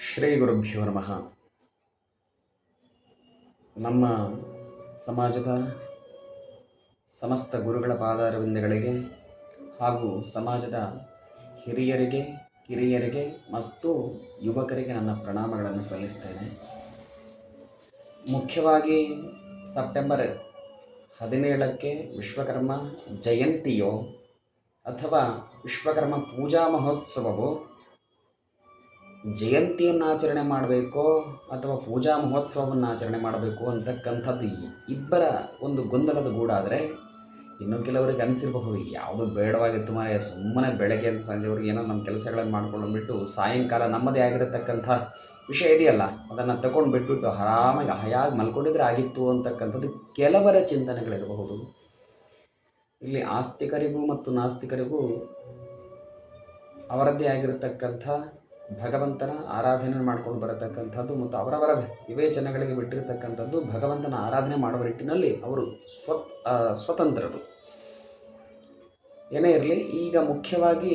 ಶ್ರೀ ಗುರುಭ್ಯೋ ನಮಃ. ನಮ್ಮ ಸಮಾಜದ ಸಮಸ್ತ ಗುರುಗಳ ಪಾದಾರವಿಂದಗಳಿಗೆ ಹಾಗೂ ಸಮಾಜದ ಹಿರಿಯರಿಗೆ, ಕಿರಿಯರಿಗೆ ಮತ್ತು ಯುವಕರಿಗೆ ನನ್ನ ಪ್ರಣಾಮಗಳನ್ನು ಸಲ್ಲಿಸ್ತೇನೆ. ಮುಖ್ಯವಾಗಿ ಸೆಪ್ಟೆಂಬರ್ ಹದಿನೇಳಕ್ಕೆ ವಿಶ್ವಕರ್ಮ ಜಯಂತಿಯೋ ಅಥವಾ ವಿಶ್ವಕರ್ಮ ಪೂಜಾ ಮಹೋತ್ಸವವೋ ಜಯಂತಿಯನ್ನು ಆಚರಣೆ ಮಾಡಬೇಕೋ ಅಥವಾ ಪೂಜಾ ಮಹೋತ್ಸವವನ್ನು ಆಚರಣೆ ಮಾಡಬೇಕು ಅಂತಕ್ಕಂಥದ್ದು ಇಬ್ಬರ ಒಂದು ಗೊಂದಲದ ಗೂಡಾದರೆ ಇನ್ನೂ ಕೆಲವರಿಗೆ ಅನಿಸಿರಬಹುದು, ಯಾವುದು ಬೇಡವಾಗಿ ತುಂಬಾ ಸುಮ್ಮನೆ ಬೆಳಗ್ಗೆ ಸಂಜೆವರೆಗೆ ಏನೋ ನಮ್ಮ ಕೆಲಸಗಳನ್ನು ಮಾಡ್ಕೊಂಡು ಬಿಟ್ಟು ಸಾಯಂಕಾಲ ನಮ್ಮದೇ ಆಗಿರತಕ್ಕಂಥ ವಿಷಯ ಇದೆಯಲ್ಲ, ಅದನ್ನು ತಗೊಂಡು ಬಿಟ್ಬಿಟ್ಟು ಆರಾಮಾಗಿ ಹಯಾಗಿ ಮಲ್ಕೊಂಡಿದ್ರೆ ಆಗಿತ್ತು ಅಂತಕ್ಕಂಥದ್ದು ಕೆಲವರ ಚಿಂತನೆಗಳಿರಬಹುದು. ಇಲ್ಲಿ ಆಸ್ತಿಕರಿಗೂ ಮತ್ತು ನಾಸ್ತಿಕರಿಗೂ ಅವರದ್ದೇ ಆಗಿರತಕ್ಕಂಥ ಭಗವಂತನ ಆರಾಧನೆ ಮಾಡ್ಕೊಂಡು ಬರತಕ್ಕಂಥದ್ದು ಮತ್ತು ಅವರವರ ವಿವೇಚನೆಗಳಿಗೆ ಬಿಟ್ಟಿರತಕ್ಕಂಥದ್ದು ಭಗವಂತನ ಆರಾಧನೆ ಮಾಡುವ ನಿಟ್ಟಿನಲ್ಲಿ ಅವರು ಸ್ವ ಸ್ವತಂತ್ರರು. ಏನೇ ಇರಲಿ, ಈಗ ಮುಖ್ಯವಾಗಿ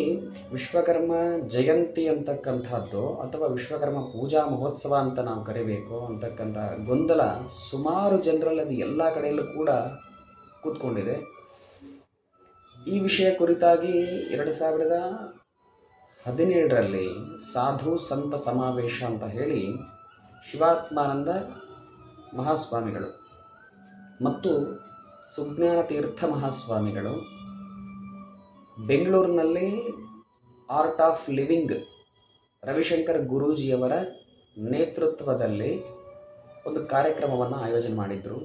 ವಿಶ್ವಕರ್ಮ ಜಯಂತಿ ಅಂತಕ್ಕಂಥದ್ದು ಅಥವಾ ವಿಶ್ವಕರ್ಮ ಪೂಜಾ ಮಹೋತ್ಸವ ಅಂತ ನಾವು ಕರಿಬೇಕು ಅಂತಕ್ಕಂಥ ಗೊಂದಲ ಸುಮಾರು ಜನರಲ್ಲಿ ಅದು ಎಲ್ಲ ಕಡೆಯಲ್ಲೂ ಕೂಡ ಕೂತ್ಕೊಂಡಿದೆ. ಈ ವಿಷಯ ಕುರಿತಾಗಿ ಎರಡು ಸಾವಿರದ ಹದಿನೇಳರಲ್ಲಿ ಸಾಧು ಸಂತ ಸಮಾವೇಶ ಅಂತ ಹೇಳಿ ಶಿವಾತ್ಮಾನಂದ ಮಹಾಸ್ವಾಮಿಗಳು ಮತ್ತು ಸುಜ್ಞಾನ ತೀರ್ಥ ಮಹಾಸ್ವಾಮಿಗಳು ಬೆಂಗಳೂರಿನಲ್ಲಿ ಆರ್ಟ್ ಆಫ್ ಲಿವಿಂಗ್ ರವಿಶಂಕರ್ ಗುರೂಜಿಯವರ ನೇತೃತ್ವದಲ್ಲಿ ಒಂದು ಕಾರ್ಯಕ್ರಮವನ್ನು ಆಯೋಜನೆ ಮಾಡಿದರು.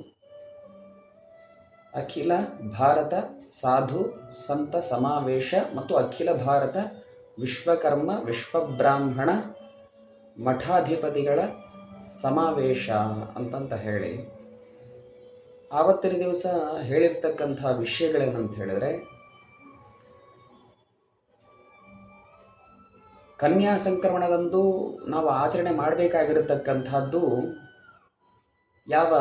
ಅಖಿಲ ಭಾರತ ಸಾಧು ಸಂತ ಸಮಾವೇಶ ಮತ್ತು ಅಖಿಲ ಭಾರತ ವಿಶ್ವಕರ್ಮ, ವಿಶ್ವಬ್ರಾಹ್ಮಣ, ಮಠಾಧಿಪತಿಗಳ ಸಮಾವೇಶ ಅಂತಂತ ಹೇಳಿ. ಆವತ್ತಿನ ದಿವಸ ಹೇಳಿರ್ತಕ್ಕಂಥ ವಿಷಯಗಳೇನಂತ ಹೇಳಿದ್ರೆ, ಕನ್ಯಾ ಸಂಕ್ರಮಣದಂದು ನಾವು ಆಚರಣೆ ಮಾಡಬೇಕಾಗಿರತಕ್ಕಂಥದ್ದು ಯಾವ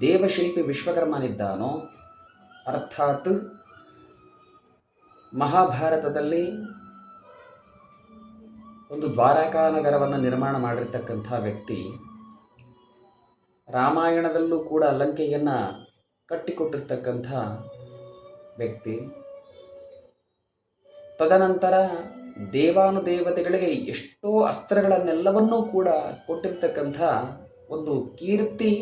ದೇವಶಿಲ್ಪಿ ವಿಶ್ವಕರ್ಮನಿದ್ದಾನೋ, ಅರ್ಥಾತ್ ಮಹಾಭಾರತದಲ್ಲಿ ಒಂದು ದ್ವಾರಕಾ ನಗರವನ್ನು ನಿರ್ಮಾಣ ಮಾಡಿರ್ತಕ್ಕಂಥ ವ್ಯಕ್ತಿ ರಾಮಾಯಣದಲ್ಲೂ ಕೂಡ ಲಂಕೆಯನ್ನು ಕಟ್ಟಿಕೊಟ್ಟಿರ್ತಕ್ಕಂಥ ವ್ಯಕ್ತಿ. ತದನಂತರ ದೇವಾನುದೇವತೆಗಳಿಗೆ ಎಷ್ಟೋ ಅಸ್ತ್ರಗಳನ್ನೆಲ್ಲವನ್ನೂ ಕೂಡ ಕೊಟ್ಟಿರ್ತಕ್ಕಂಥ ಒಂದು ಕೀರ್ತಿ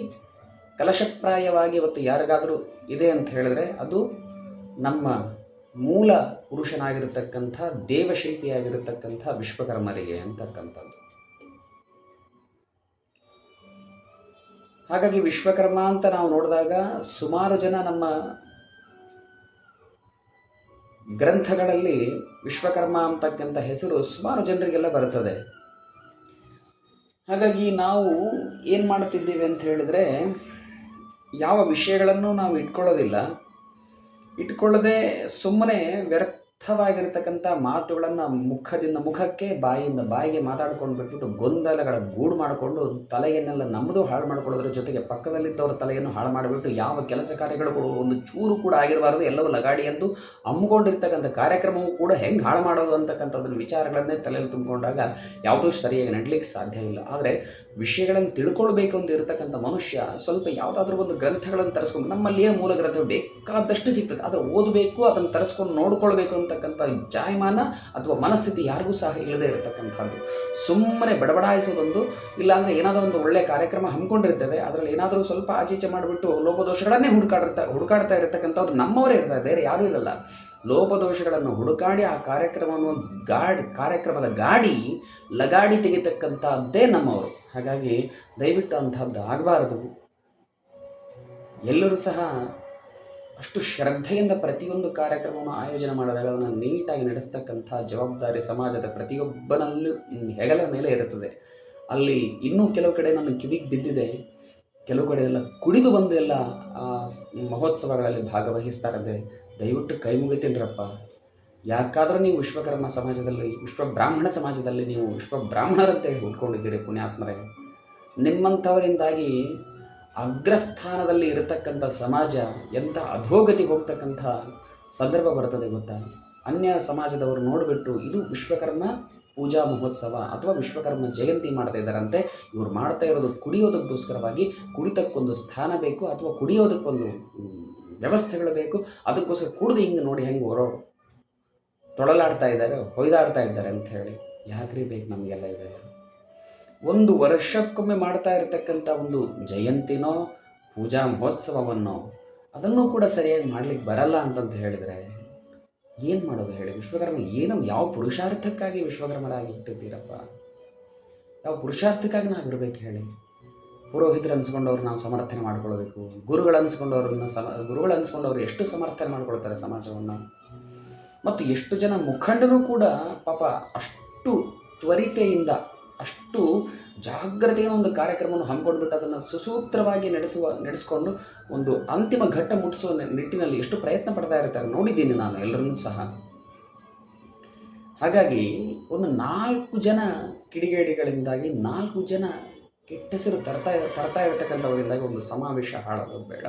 ಕಲಶಪ್ರಾಯವಾಗಿ ಇವತ್ತು ಯಾರಿಗಾದರೂ ಇದೆ ಅಂತ ಹೇಳಿದ್ರೆ ಅದು ನಮ್ಮ ಮೂಲ ಪುರುಷನಾಗಿರತಕ್ಕಂಥ ದೇವಶಿಲ್ಪಿಯಾಗಿರತಕ್ಕಂಥ ವಿಶ್ವಕರ್ಮರಿಗೆ ಅಂತಕ್ಕಂಥದ್ದು. ಹಾಗಾಗಿ ವಿಶ್ವಕರ್ಮ ಅಂತ ನಾವು ನೋಡಿದಾಗ ಸುಮಾರು ಜನ ನಮ್ಮ ಗ್ರಂಥಗಳಲ್ಲಿ ವಿಶ್ವಕರ್ಮ ಅಂತಕ್ಕಂಥ ಹೆಸರು ಸುಮಾರು ಜನರಿಗೆಲ್ಲ ಬರುತ್ತದೆ. ಹಾಗಾಗಿ ನಾವು ಏನು ಮಾಡ್ತಿದ್ದೀವಿ ಅಂತ ಹೇಳಿದ್ರೆ ಯಾವ ವಿಷಯಗಳನ್ನು ನಾವು ಇಟ್ಕೊಳ್ಳೋದಿಲ್ಲ. ಇಟ್ಕೊಳ್ಳದೆ ಸುಮ್ಮನೆ ವ್ಯರ್ಥವಾಗಿರ್ತಕ್ಕಂಥ ಮಾತುಗಳನ್ನು ಮುಖದಿಂದ, ಮುಖಕ್ಕೆ, ಬಾಯಿಂದ ಬಾಯಿಗೆ ಮಾತಾಡ್ಕೊಂಡು ಬಿಟ್ಬಿಟ್ಟು ಗೊಂದಲಗಳ ಗೂಡು ಮಾಡಿಕೊಂಡು ತಲೆಯನ್ನೆಲ್ಲ ನಮ್ಮದು ಹಾಳು ಮಾಡ್ಕೊಳ್ಳೋದ್ರ ಜೊತೆಗೆ ಪಕ್ಕದಲ್ಲಿದ್ದವರ ತಲೆಯನ್ನು ಹಾಳು ಮಾಡಿಬಿಟ್ಟು ಯಾವ ಕೆಲಸ ಕಾರ್ಯಗಳು ಕೂಡ ಒಂದು ಚೂರು ಕೂಡ ಆಗಿರಬಾರ್ದು, ಎಲ್ಲವೂ ಲಗಾಡಿ ಎಂದು ಹಮ್ಮಿಕೊಂಡಿರ್ತಕ್ಕಂಥ ಕಾರ್ಯಕ್ರಮವೂ ಕೂಡ ಹೆಂಗೆ ಹಾಳು ಮಾಡೋದು ಅಂತಕ್ಕಂಥದ್ರ ವಿಚಾರಗಳನ್ನೇ ತಲೆಯಲ್ಲಿ ತುಂಬಿಕೊಂಡಾಗ ಯಾವುದೂ ಸರಿಯಾಗಿ ನಡಲಿಕ್ಕೆ ಸಾಧ್ಯ ಇಲ್ಲ. ಆದರೆ ವಿಷಯಗಳನ್ನು ತಿಳ್ಕೊಳ್ಬೇಕು ಅಂತ ಇರತಕ್ಕಂಥ ಮನುಷ್ಯ ಸ್ವಲ್ಪ ಯಾವುದಾದ್ರೂ ಒಂದು ಗ್ರಂಥಗಳನ್ನು ತರಿಸ್ಕೊಂಡು ನಮ್ಮಲ್ಲಿಯೇ ಮೂಲ ಗ್ರಂಥ ಬೇಕಾದಷ್ಟು ಸಿಗ್ತದೆ. ಆದರೆ ಓದಬೇಕು, ಅದನ್ನು ತರಿಸ್ಕೊಂಡು ನೋಡ್ಕೊಳ್ಬೇಕು ಅಂತಕ್ಕಂಥ ಜಾಯಮಾನ ಅಥವಾ ಮನಸ್ಥಿತಿ ಯಾರಿಗೂ ಸಹ ಇಲ್ಲದೆ ಇರತಕ್ಕಂಥದ್ದು. ಸುಮ್ಮನೆ ಬಡಬಡಾಯಿಸೋದೊಂದು, ಇಲ್ಲಾಂದರೆ ಏನಾದರೂ ಒಂದು ಒಳ್ಳೆಯ ಕಾರ್ಯಕ್ರಮ ಹಮ್ಮಿಕೊಂಡಿರ್ತೇವೆ ಅದರಲ್ಲಿ ಏನಾದರೂ ಸ್ವಲ್ಪ ಆಚೀಚೆ ಮಾಡಿಬಿಟ್ಟು ಲೋಪದೋಷಗಳನ್ನೇ ಹುಡುಕಾಡಿರ್ತಾ ಹುಡುಕಾಡ್ತಾ ಇರತಕ್ಕಂಥವ್ರು ನಮ್ಮವರೇ ಇರ್ತಾರೆ, ಬೇರೆ ಯಾರೂ ಇರಲ್ಲ. ಲೋಪದೋಷಗಳನ್ನು ಹುಡುಕಾಡಿ ಆ ಕಾರ್ಯಕ್ರಮವನ್ನು ಗಾಡಿ, ಕಾರ್ಯಕ್ರಮದ ಗಾಡಿ, ಲಗಾಡಿ ತೆಗಿತಕ್ಕಂಥದ್ದೇ ನಮ್ಮವರು. ಹಾಗಾಗಿ ದಯವಿಟ್ಟು ಅಂಥದ್ದು ಆಗಬಾರದು. ಎಲ್ಲರೂ ಸಹ ಅಷ್ಟು ಶ್ರದ್ಧೆಯಿಂದ ಪ್ರತಿಯೊಂದು ಕಾರ್ಯಕ್ರಮವನ್ನು ಆಯೋಜನೆ ಮಾಡಿದಾಗ ಅದನ್ನು ನೀಟಾಗಿ ನಡೆಸ್ತಕ್ಕಂಥ ಜವಾಬ್ದಾರಿ ಸಮಾಜದ ಪ್ರತಿಯೊಬ್ಬನಲ್ಲೂ ಹೆಗಲ ಮೇಲೆ ಇರುತ್ತದೆ. ಅಲ್ಲಿ ಇನ್ನೂ ಕೆಲವು ಕಡೆ ನನ್ನ ಕಿವಿಗೆ ಬಿದ್ದಿದೆ. ಕೆಲವು ಕಡೆ ಎಲ್ಲ ಕುಡಿದು ಬಂದು ಎಲ್ಲ ಮಹೋತ್ಸವಗಳಲ್ಲಿ ಭಾಗವಹಿಸ್ತಾರಂತೆ. ದಯವಿಟ್ಟು ಕೈ ಮುಗಿತೀನಿರಪ್ಪ. ಯಾಕಾದರೂ ನೀವು ವಿಶ್ವಕರ್ಮ ಸಮಾಜದಲ್ಲಿ, ವಿಶ್ವ ಬ್ರಾಹ್ಮಣ ಸಮಾಜದಲ್ಲಿ ನೀವು ವಿಶ್ವ ಬ್ರಾಹ್ಮಣರಂತೇಳಿ ಹುಟ್ಕೊಂಡಿದ್ದೀರಿ ಪುಣ್ಯಾತ್ಮರೇ. ನಿಮ್ಮಂಥವರಿಂದಾಗಿ ಅಗ್ರಸ್ಥಾನದಲ್ಲಿ ಇರತಕ್ಕಂಥ ಸಮಾಜ, ಎಂಥ ಅಧೋಗತಿಗೆ ಹೋಗ್ತಕ್ಕಂಥ ಸಂದರ್ಭ ಬರ್ತದೆ ಗೊತ್ತಾ? ಅನ್ಯ ಸಮಾಜದವರು ನೋಡಿಬಿಟ್ಟು ಇದು ವಿಶ್ವಕರ್ಮ ಪೂಜಾ ಮಹೋತ್ಸವ ಅಥವಾ ವಿಶ್ವಕರ್ಮ ಜಯಂತಿ ಮಾಡ್ತಾ ಇದ್ದಾರಂತೆ. ಇವ್ರು ಮಾಡ್ತಾ ಇರೋದು ಕುಡಿಯೋದಕ್ಕೋಸ್ಕರವಾಗಿ, ಕುಡಿತಕ್ಕೊಂದು ಸ್ಥಾನ ಬೇಕು ಅಥವಾ ಕುಡಿಯೋದಕ್ಕೊಂದು ವ್ಯವಸ್ಥೆಗಳು ಬೇಕು. ಅದಕ್ಕೋಸ್ಕರ ಕುಡಿದು ಹಿಂಗೆ ನೋಡಿ ಹೆಂಗೆ ಹೊರೋ ತೊಳಲಾಡ್ತಾ ಇದ್ದಾರೆ, ಹೊಯ್ದಾಡ್ತಾ ಇದ್ದಾರೆ ಅಂತ ಹೇಳಿ. ಯಾಕ್ರಿ ಬೇಕು ನಮಗೆಲ್ಲ ಇವೆಲ್ಲ? ಒಂದು ವರ್ಷಕ್ಕೊಮ್ಮೆ ಮಾಡ್ತಾ ಇರತಕ್ಕಂಥ ಒಂದು ಜಯಂತಿನೋ, ಪೂಜಾ ಮಹೋತ್ಸವವನ್ನೋ, ಅದನ್ನು ಕೂಡ ಸರಿಯಾಗಿ ಮಾಡ್ಲಿಕ್ಕೆ ಬರಲ್ಲ ಅಂತಂತ ಹೇಳಿದರೆ ಏನು ಮಾಡೋದು ಹೇಳಿ? ವಿಶ್ವಕರ್ಮ ಏನು ಯಾವ ಪುರುಷಾರ್ಥಕ್ಕಾಗಿ ವಿಶ್ವಕರ್ಮರಾಗಿ ಇಟ್ಟಿದ್ದೀರಪ್ಪ ಯಾವ ಪುರುಷಾರ್ಥಕ್ಕಾಗಿ ನಾವು ಇರಬೇಕು ಹೇಳಿ? ಪುರೋಹಿತರು ಅನ್ಸ್ಕೊಂಡವ್ರು ನಾವು ಸಮರ್ಥನೆ ಮಾಡ್ಕೊಳ್ಬೇಕು. ಗುರುಗಳು ಅನ್ಸ್ಕೊಂಡವ್ರನ್ನ ಸಮ, ಗುರುಗಳು ಅನ್ಸ್ಕೊಂಡವ್ರು ಎಷ್ಟು ಸಮರ್ಥನೆ ಮಾಡ್ಕೊಳ್ತಾರೆ ಸಮಾಜವನ್ನು? ಮತ್ತು ಎಷ್ಟು ಜನ ಮುಖಂಡರು ಕೂಡ ಪಾಪ ಅಷ್ಟು ತ್ವರಿತೆಯಿಂದ ಅಷ್ಟು ಜಾಗ್ರತೆಯ ಒಂದು ಕಾರ್ಯಕ್ರಮವನ್ನು ಹಮ್ಮಿಕೊಂಡ್ಬಿಟ್ಟು ಅದನ್ನು ಸುಸೂತ್ರವಾಗಿ ನಡೆಸುವ, ನಡೆಸಿಕೊಂಡು ಒಂದು ಅಂತಿಮ ಘಟ್ಟ ಮುಟ್ಟಿಸುವ ನಿಟ್ಟಿನಲ್ಲಿ ಎಷ್ಟು ಪ್ರಯತ್ನ ಪಡ್ತಾ ಇರ್ತಾರೆ ನೋಡಿದ್ದೀನಿ ನಾನು ಎಲ್ಲರನ್ನೂ ಸಹ. ಹಾಗಾಗಿ ಒಂದು ನಾಲ್ಕು ಜನ ಕಿಡಿಗೇಡಿಗಳಿಂದಾಗಿ, ನಾಲ್ಕು ಜನ ಕೆಟ್ಟ ಹೆಸರು ತರ್ತಾ ತರ್ತಾ ಇರತಕ್ಕಂಥವರಿಂದಾಗಿ ಒಂದು ಸಮಾವೇಶ ಹಾಳಾಗೋದು ಬೇಡ.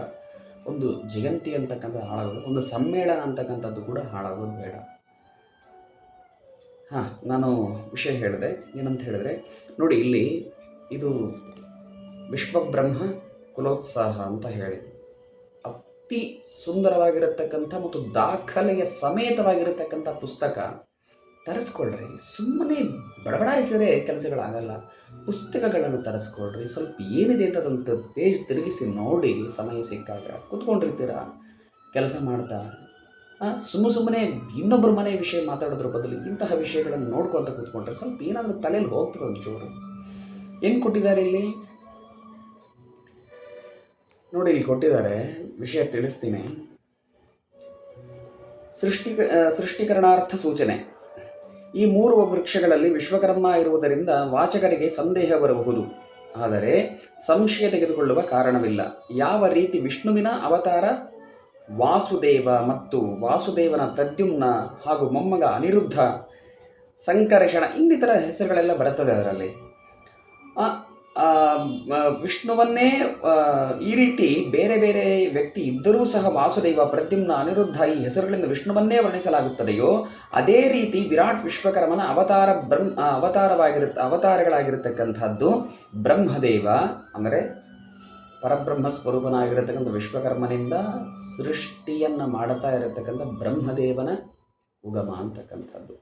ಒಂದು ಜಯಂತಿ ಅಂತಕ್ಕಂಥದ್ದು ಹಾಳಾಗೋದು, ಒಂದು ಸಮ್ಮೇಳನ ಅಂತಕ್ಕಂಥದ್ದು ಕೂಡ ಹಾಳಾಗೋದು ಬೇಡ. ಹಾಂ, ನಾನು ವಿಷಯ ಹೇಳಿದೆ. ಏನಂತ ಹೇಳಿದ್ರೆ, ನೋಡಿ ಇಲ್ಲಿ ಇದು ವಿಶ್ವಬ್ರಹ್ಮ ಕುಲೋತ್ಸಾಹ ಅಂತ ಹೇಳಿ. ಅತಿ ಸುಂದರವಾಗಿರತಕ್ಕಂಥ ಮತ್ತು ದಾಖಲೆಯ ಸಮೇತವಾಗಿರತಕ್ಕಂಥ ಪುಸ್ತಕ. ತರಿಸ್ಕೊಳ್ರಿ. ಸುಮ್ಮನೆ ಬಡಬಡಾಯಿಸಿದ್ರೆ ಕೆಲಸಗಳಾಗಲ್ಲ. ಪುಸ್ತಕಗಳನ್ನು ತರಿಸ್ಕೊಳ್ರಿ. ಸ್ವಲ್ಪ ಏನಿದೆ ಅಂತ ಅದೊಂದು ಪೇಜ್ ತಿರುಗಿಸಿ ನೋಡಿ. ಸಮಯ ಸಿಕ್ಕಾಗ ಕೂತ್ಕೊಂಡಿರ್ತೀರ? ಕೆಲಸ ಮಾಡ್ತಾ ಸುಮ್ಮ ಸುಮ್ಮನೆ ಇನ್ನೊಬ್ಬರ ಮನೆ ವಿಷಯ ಮಾತಾಡೋದ್ರ ಬದಲು ಇಂತಹ ವಿಷಯಗಳನ್ನು ನೋಡ್ಕೊಳ್ತಾ ಕೂತ್ಕೊಂಡ್ರೆ ಸ್ವಲ್ಪ ಏನಾದರೂ ತಲೆಯಲ್ಲಿ ಹೋಗ್ತದೆ ಒಂಚೂರು. ಏನು ಕೊಟ್ಟಿದ್ದಾರೆ ಇಲ್ಲಿ? ನೋಡಿ, ಇಲ್ಲಿ ಕೊಟ್ಟಿದ್ದಾರೆ. ವಿಷಯ ತಿಳಿಸ್ತೀನಿ. ಸೃಷ್ಟಿ ಸೃಷ್ಟಿಕರಣಾರ್ಥ ಸೂಚನೆ. ಈ ಮೂರು ವೃಕ್ಷಗಳಲ್ಲಿ ವಿಶ್ವಕರ್ಮ ಇರುವುದರಿಂದ ವಾಚಕರಿಗೆ ಸಂದೇಹ ಬರಬಹುದು. ಆದರೆ ಸಂಶಯ ತೆಗೆದುಕೊಳ್ಳುವ ಕಾರಣವಿಲ್ಲ. ಯಾವ ರೀತಿ ವಿಷ್ಣುವಿನ ಅವತಾರ ವಾಸುದೇವ ಮತ್ತು ವಾಸುದೇವನ ಪ್ರದ್ಯುಮ್ನ ಹಾಗೂ ಮೊಮ್ಮಗ ಅನಿರುದ್ಧ ಸಂಕರ್ಷಣ ಇನ್ನಿತರ ಹೆಸರುಗಳೆಲ್ಲ ಬರುತ್ತದೆ ಅದರಲ್ಲಿ. ವಿಷ್ಣುವನ್ನೇ ಈ ರೀತಿ ಬೇರೆ ಬೇರೆ ವ್ಯಕ್ತಿ ಇದ್ದರೂ ಸಹ ವಾಸುದೇವ, ಪ್ರದ್ಯುಮ್ನ, ಅನಿರುದ್ಧ ಈ ಹೆಸರುಗಳಿಂದ ವಿಷ್ಣುವನ್ನೇ ವರ್ಣಿಸಲಾಗುತ್ತದೆಯೋ, ಅದೇ ರೀತಿ ವಿರಾಟ್ ವಿಶ್ವಕರ್ಮನ ಅವತಾರ ಬ್ರಹ್ಮ ಅವತಾರವಾಗಿರುತ್ತ, ಅವತಾರಗಳಾಗಿರತಕ್ಕಂಥದ್ದು ಬ್ರಹ್ಮದೇವ, ಅಂದರೆ ಪರಬ್ರಹ್ಮ ಸ್ವರೂಪನಾಗಿರತಕ್ಕಂಥ ವಿಶ್ವಕರ್ಮನಿಂದ ಸೃಷ್ಟಿಯನ್ನು ಮಾಡುತ್ತಾ ಇರತಕ್ಕಂಥ ಬ್ರಹ್ಮದೇವನ ಉಗಮ ಅಂತಕ್ಕಂಥದ್ದು.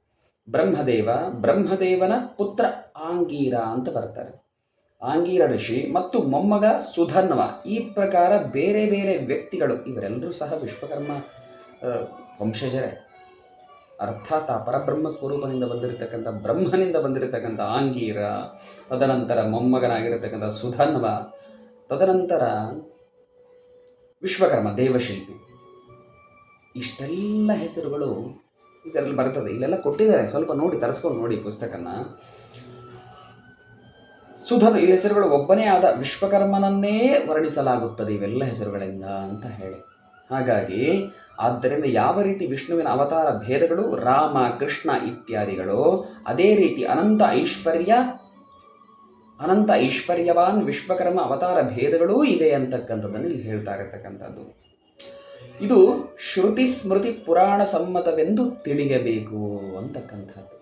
ಬ್ರಹ್ಮದೇವ, ಬ್ರಹ್ಮದೇವನ ಪುತ್ರ ಆಂಗೀರ ಅಂತ ಬರ್ತಾರೆ. ಆಂಗೀರ ಋಷಿ ಮತ್ತು ಮೊಮ್ಮಗ ಸುಧನ್ವ ಈ ಪ್ರಕಾರ ಬೇರೆ ಬೇರೆ ವ್ಯಕ್ತಿಗಳು ಇವರೆಲ್ಲರೂ ಸಹ ವಿಶ್ವಕರ್ಮ ವಂಶಜರೇ. ಅರ್ಥಾತ್ ಪರಬ್ರಹ್ಮ ಸ್ವರೂಪನಿಂದ ಬಂದಿರತಕ್ಕಂಥ ಬ್ರಹ್ಮನಿಂದ ಬಂದಿರತಕ್ಕಂಥ ಆಂಗೀರ, ತದನಂತರ ಮೊಮ್ಮಗನಾಗಿರತಕ್ಕಂಥ ಸುಧನ್ವ ತದನಂತರ ವಿಶ್ವಕರ್ಮ ದೇವಶಿಲ್ಪಿ. ಇಷ್ಟೆಲ್ಲ ಹೆಸರುಗಳು ಇದರಲ್ಲಿ ಬರ್ತದೆ. ಇಲ್ಲೆಲ್ಲ ಕೊಟ್ಟಿದ್ದಾರೆ. ಸ್ವಲ್ಪ ನೋಡಿ, ತರಿಸ್ಕೊಂಡು ನೋಡಿ ಪುಸ್ತಕನ. ಸುಧನ, ಈ ಹೆಸರುಗಳು ಒಬ್ಬನೇ ಆದ ವಿಶ್ವಕರ್ಮನನ್ನೇ ವರ್ಣಿಸಲಾಗುತ್ತದೆ ಇವೆಲ್ಲ ಹೆಸರುಗಳಿಂದ ಅಂತ ಹೇಳಿ. ಹಾಗಾಗಿ, ಆದ್ದರಿಂದ ಯಾವ ರೀತಿ ವಿಷ್ಣುವಿನ ಅವತಾರ ಭೇದಗಳು, ರಾಮ, ಕೃಷ್ಣ ಇತ್ಯಾದಿಗಳು, ಅದೇ ರೀತಿ ಅನಂತ ಐಶ್ವರ್ಯ ಅನಂತ ಐಶ್ವರ್ಯವಾನ್ ವಿಶ್ವಕರ್ಮ ಅವತಾರ ಭೇದಗಳೂ ಇವೆ ಅಂತಕ್ಕಂಥದ್ದನ್ನು ಇಲ್ಲಿ ಹೇಳ್ತಾ ಇರತಕ್ಕಂಥದ್ದು. ಇದು ಶ್ರುತಿ ಸ್ಮೃತಿ ಪುರಾಣ ಸಮ್ಮತವೆಂದು ತಿಳಿಯಬೇಕು ಅಂತಕ್ಕಂಥದ್ದು.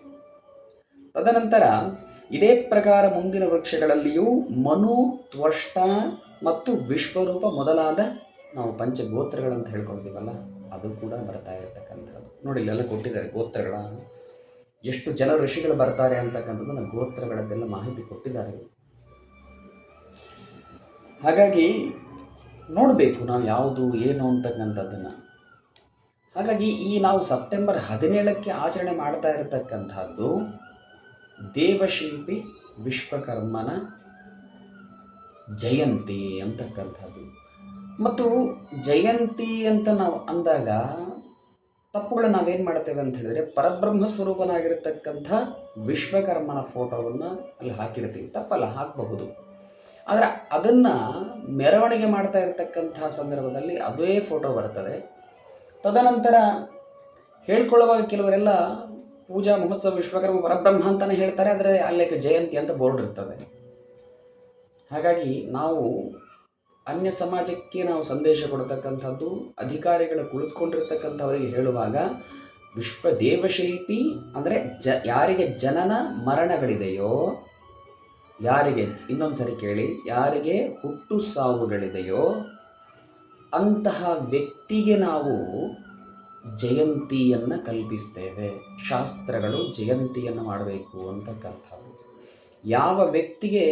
ತದನಂತರ ಇದೇ ಪ್ರಕಾರ ಮುಂದಿನ ವೃಕ್ಷಗಳಲ್ಲಿಯೂ ಮನು, ತ್ವಷ್ಟ ಮತ್ತು ವಿಶ್ವರೂಪ ಮೊದಲಾದ ನಾವು ಪಂಚಗೋತ್ರಗಳಂತ ಹೇಳ್ಕೊಳ್ತೀವಲ್ಲ, ಅದು ಕೂಡ ಬರ್ತಾ ಇರತಕ್ಕಂಥದ್ದು. ನೋಡಿ, ಇಲ್ಲೆಲ್ಲ ಕೊಟ್ಟಿದ್ದಾರೆ ಗೋತ್ರಗಳ ಎಷ್ಟು ಜನ ಋಷಿಗಳು ಬರ್ತಾರೆ ಅಂತಕ್ಕಂಥದ್ದನ್ನು ಗೋತ್ರಗಳದ್ದೆಲ್ಲ ಮಾಹಿತಿ ಕೊಟ್ಟಿದ್ದಾರೆ. ಹಾಗಾಗಿ ನೋಡಬೇಕು ನಾವು ಯಾವುದು, ಏನು ಅಂತಕ್ಕಂಥದ್ದನ್ನು. ಹಾಗಾಗಿ ಈ ನಾವು ಸೆಪ್ಟೆಂಬರ್ ಹದಿನೇಳಕ್ಕೆ ಆಚರಣೆ ಮಾಡ್ತಾ ಇರತಕ್ಕಂಥದ್ದು ದೇವಶಿಲ್ಪಿ ವಿಶ್ವಕರ್ಮನ ಜಯಂತಿ ಅಂತಕ್ಕಂಥದ್ದು. ಮತ್ತು ಜಯಂತಿ ಅಂತ ನಾವು ಅಂದಾಗ ತಪ್ಪುಗಳು ನಾವೇನು ಮಾಡ್ತೇವೆ ಅಂತ ಹೇಳಿದ್ರೆ ಪರಬ್ರಹ್ಮ ಸ್ವರೂಪನಾಗಿರ್ತಕ್ಕಂಥ ವಿಶ್ವಕರ್ಮನ ಫೋಟೋವನ್ನು ಅಲ್ಲಿ ಹಾಕಿರ್ತೀವಿ. ತಪ್ಪಲ್ಲ, ಹಾಕಬಹುದು. ಆದರೆ ಅದನ್ನು ಮೆರವಣಿಗೆ ಮಾಡ್ತಾ ಇರತಕ್ಕಂಥ ಸಂದರ್ಭದಲ್ಲಿ ಅದೇ ಫೋಟೋ ಬರ್ತದೆ. ತದನಂತರ ಹೇಳ್ಕೊಳ್ಳುವಾಗ ಕೆಲವರೆಲ್ಲ ಪೂಜಾ ಮಹೋತ್ಸವ ವಿಶ್ವಕರ್ಮ ಪರಬ್ರಹ್ಮ ಅಂತಲೇ ಹೇಳ್ತಾರೆ, ಆದರೆ ಅಲ್ಲಿ ಜಯಂತಿ ಅಂತ ಬೋರ್ಡ್ ಇರ್ತದೆ. ಹಾಗಾಗಿ ನಾವು ಅನ್ಯ ಸಮಾಜಕ್ಕೆ ನಾವು ಸಂದೇಶ ಕೊಡತಕ್ಕಂಥದ್ದು, ಅಧಿಕಾರಿಗಳು ಕುಳಿತುಕೊಂಡಿರ್ತಕ್ಕಂಥವರಿಗೆ ಹೇಳುವಾಗ ವಿಶ್ವ ದೇವಶಿಲ್ಪಿ ಅಂದರೆ ಜ, ಯಾರಿಗೆ ಜನನ ಮರಣಗಳಿದೆಯೋ, ಯಾರಿಗೆ ಇನ್ನೊಂದು ಸರಿ ಕೇಳಿ, ಯಾರಿಗೆ ಹುಟ್ಟು ಸಾವುಗಳಿದೆಯೋ, ಅಂತಹ ವ್ಯಕ್ತಿಗೆ ನಾವು ಜಯಂತಿಯನ್ನು ಕಲ್ಪಿಸ್ತೇವೆ. ಶಾಸ್ತ್ರಗಳು ಜಯಂತಿಯನ್ನು ಮಾಡಬೇಕು ಅಂತಕ್ಕಂಥದ್ದು. ಯಾವ ವ್ಯಕ್ತಿಗೆ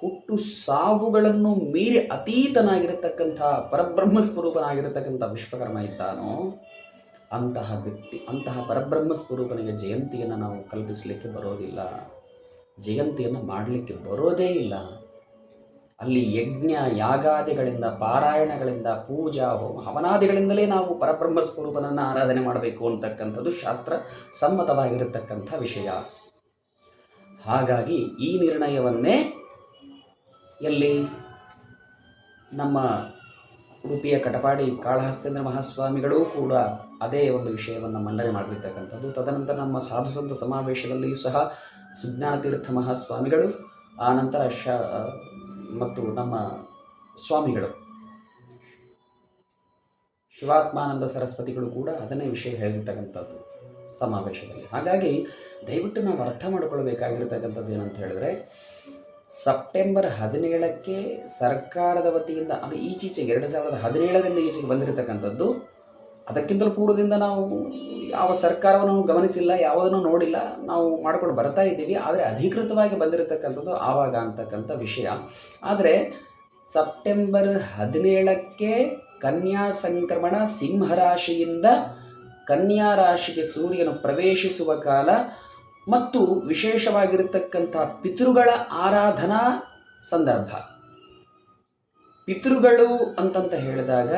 ಹುಟ್ಟು ಸಾವುಗಳನ್ನು ಮೀರಿ ಅತೀತನಾಗಿರತಕ್ಕಂಥ ಪರಬ್ರಹ್ಮ ಸ್ವರೂಪನಾಗಿರತಕ್ಕಂಥ ವಿಶ್ವಕರ್ಮ ಇದ್ದಾನೋ ಅಂತಹ ವ್ಯಕ್ತಿ, ಅಂತಹ ಪರಬ್ರಹ್ಮ ಸ್ವರೂಪನಿಗೆ ಜಯಂತಿಯನ್ನು ನಾವು ಕಲ್ಪಿಸಲಿಕ್ಕೆ ಬರೋದಿಲ್ಲ. ಜಯಂತಿಯನ್ನು ಮಾಡಲಿಕ್ಕೆ ಬರೋದೇ ಇಲ್ಲ. ಅಲ್ಲಿ ಯಜ್ಞ, ಯಾಗಾದಿಗಳಿಂದ, ಪಾರಾಯಣಗಳಿಂದ, ಪೂಜಾ, ಹೋಮ, ಹವನಾದಿಗಳಿಂದಲೇ ನಾವು ಪರಬ್ರಹ್ಮ ಸ್ವರೂಪನನ್ನು ಆರಾಧನೆ ಮಾಡಬೇಕು ಅಂತಕ್ಕಂಥದ್ದು ಶಾಸ್ತ್ರ ಸಮ್ಮತವಾಗಿರತಕ್ಕಂಥ ವಿಷಯ. ಹಾಗಾಗಿ ಈ ನಿರ್ಣಯವನ್ನೇ ಎಲ್ಲಿ ನಮ್ಮ ಉಡುಪಿಯ ಕಟಪಾಡಿ ಕಾಳಹಸ್ತೇಂದ್ರ ಮಹಾಸ್ವಾಮಿಗಳೂ ಕೂಡ ಅದೇ ಒಂದು ವಿಷಯವನ್ನು ಮಂಡನೆ ಮಾಡಿರ್ತಕ್ಕಂಥದ್ದು ತದನಂತರ ನಮ್ಮ ಸಾಧು ಸಂತ ಸಮಾವೇಶದಲ್ಲಿಯೂ ಸಹ ಸುಜ್ಞಾನ ತೀರ್ಥ ಮಹಾಸ್ವಾಮಿಗಳು ಆನಂತರ ಶ ಮತ್ತು ನಮ್ಮ ಸ್ವಾಮಿಗಳು. ಶಿವಾತ್ಮಾನಂದ ಸರಸ್ವತಿಗಳು ಕೂಡ ಅದನ್ನೇ ವಿಷಯ ಹೇಳಿರ್ತಕ್ಕಂಥದ್ದು ಸಮಾವೇಶದಲ್ಲಿ. ಹಾಗಾಗಿ ದಯವಿಟ್ಟು ನಾವು ಅರ್ಥ ಮಾಡಿಕೊಳ್ಬೇಕಾಗಿರ್ತಕ್ಕಂಥದ್ದು ಏನಂತ ಹೇಳಿದ್ರೆ ಸೆಪ್ಟೆಂಬರ್ ಹದಿನೇಳಕ್ಕೆ ಸರ್ಕಾರದ ವತಿಯಿಂದ, ಅದು ಈಚೀಚೆಗೆ ಎರಡು ಸಾವಿರದ ಹದಿನೇಳರಿಂದ ಈಚೆಗೆ ಬಂದಿರತಕ್ಕಂಥದ್ದು. ಅದಕ್ಕಿಂತಲೂ ಪೂರ್ವದಿಂದ ನಾವು ಯಾವ ಸರ್ಕಾರವನ್ನು ಗಮನಿಸಿಲ್ಲ, ಯಾವುದನ್ನು ನೋಡಿಲ್ಲ, ನಾವು ಮಾಡ್ಕೊಂಡು ಬರ್ತಾ ಇದ್ದೀವಿ. ಆದರೆ ಅಧಿಕೃತವಾಗಿ ಬಂದಿರತಕ್ಕಂಥದ್ದು ಆವಾಗ ಅಂತಕ್ಕಂಥ ವಿಷಯ. ಆದರೆ ಸೆಪ್ಟೆಂಬರ್ ಹದಿನೇಳಕ್ಕೆ ಕನ್ಯಾ ಸಂಕ್ರಮಣ ಸಿಂಹರಾಶಿಯಿಂದ ಕನ್ಯಾ ರಾಶಿಗೆ ಸೂರ್ಯನು ಪ್ರವೇಶಿಸುವ ಕಾಲ ಮತ್ತು ವಿಶೇಷವಾಗಿರತಕ್ಕಂಥ ಪಿತೃಗಳ ಆರಾಧನಾ ಸಂದರ್ಭ. ಪಿತೃಗಳು ಅಂತಂತ ಹೇಳಿದಾಗ,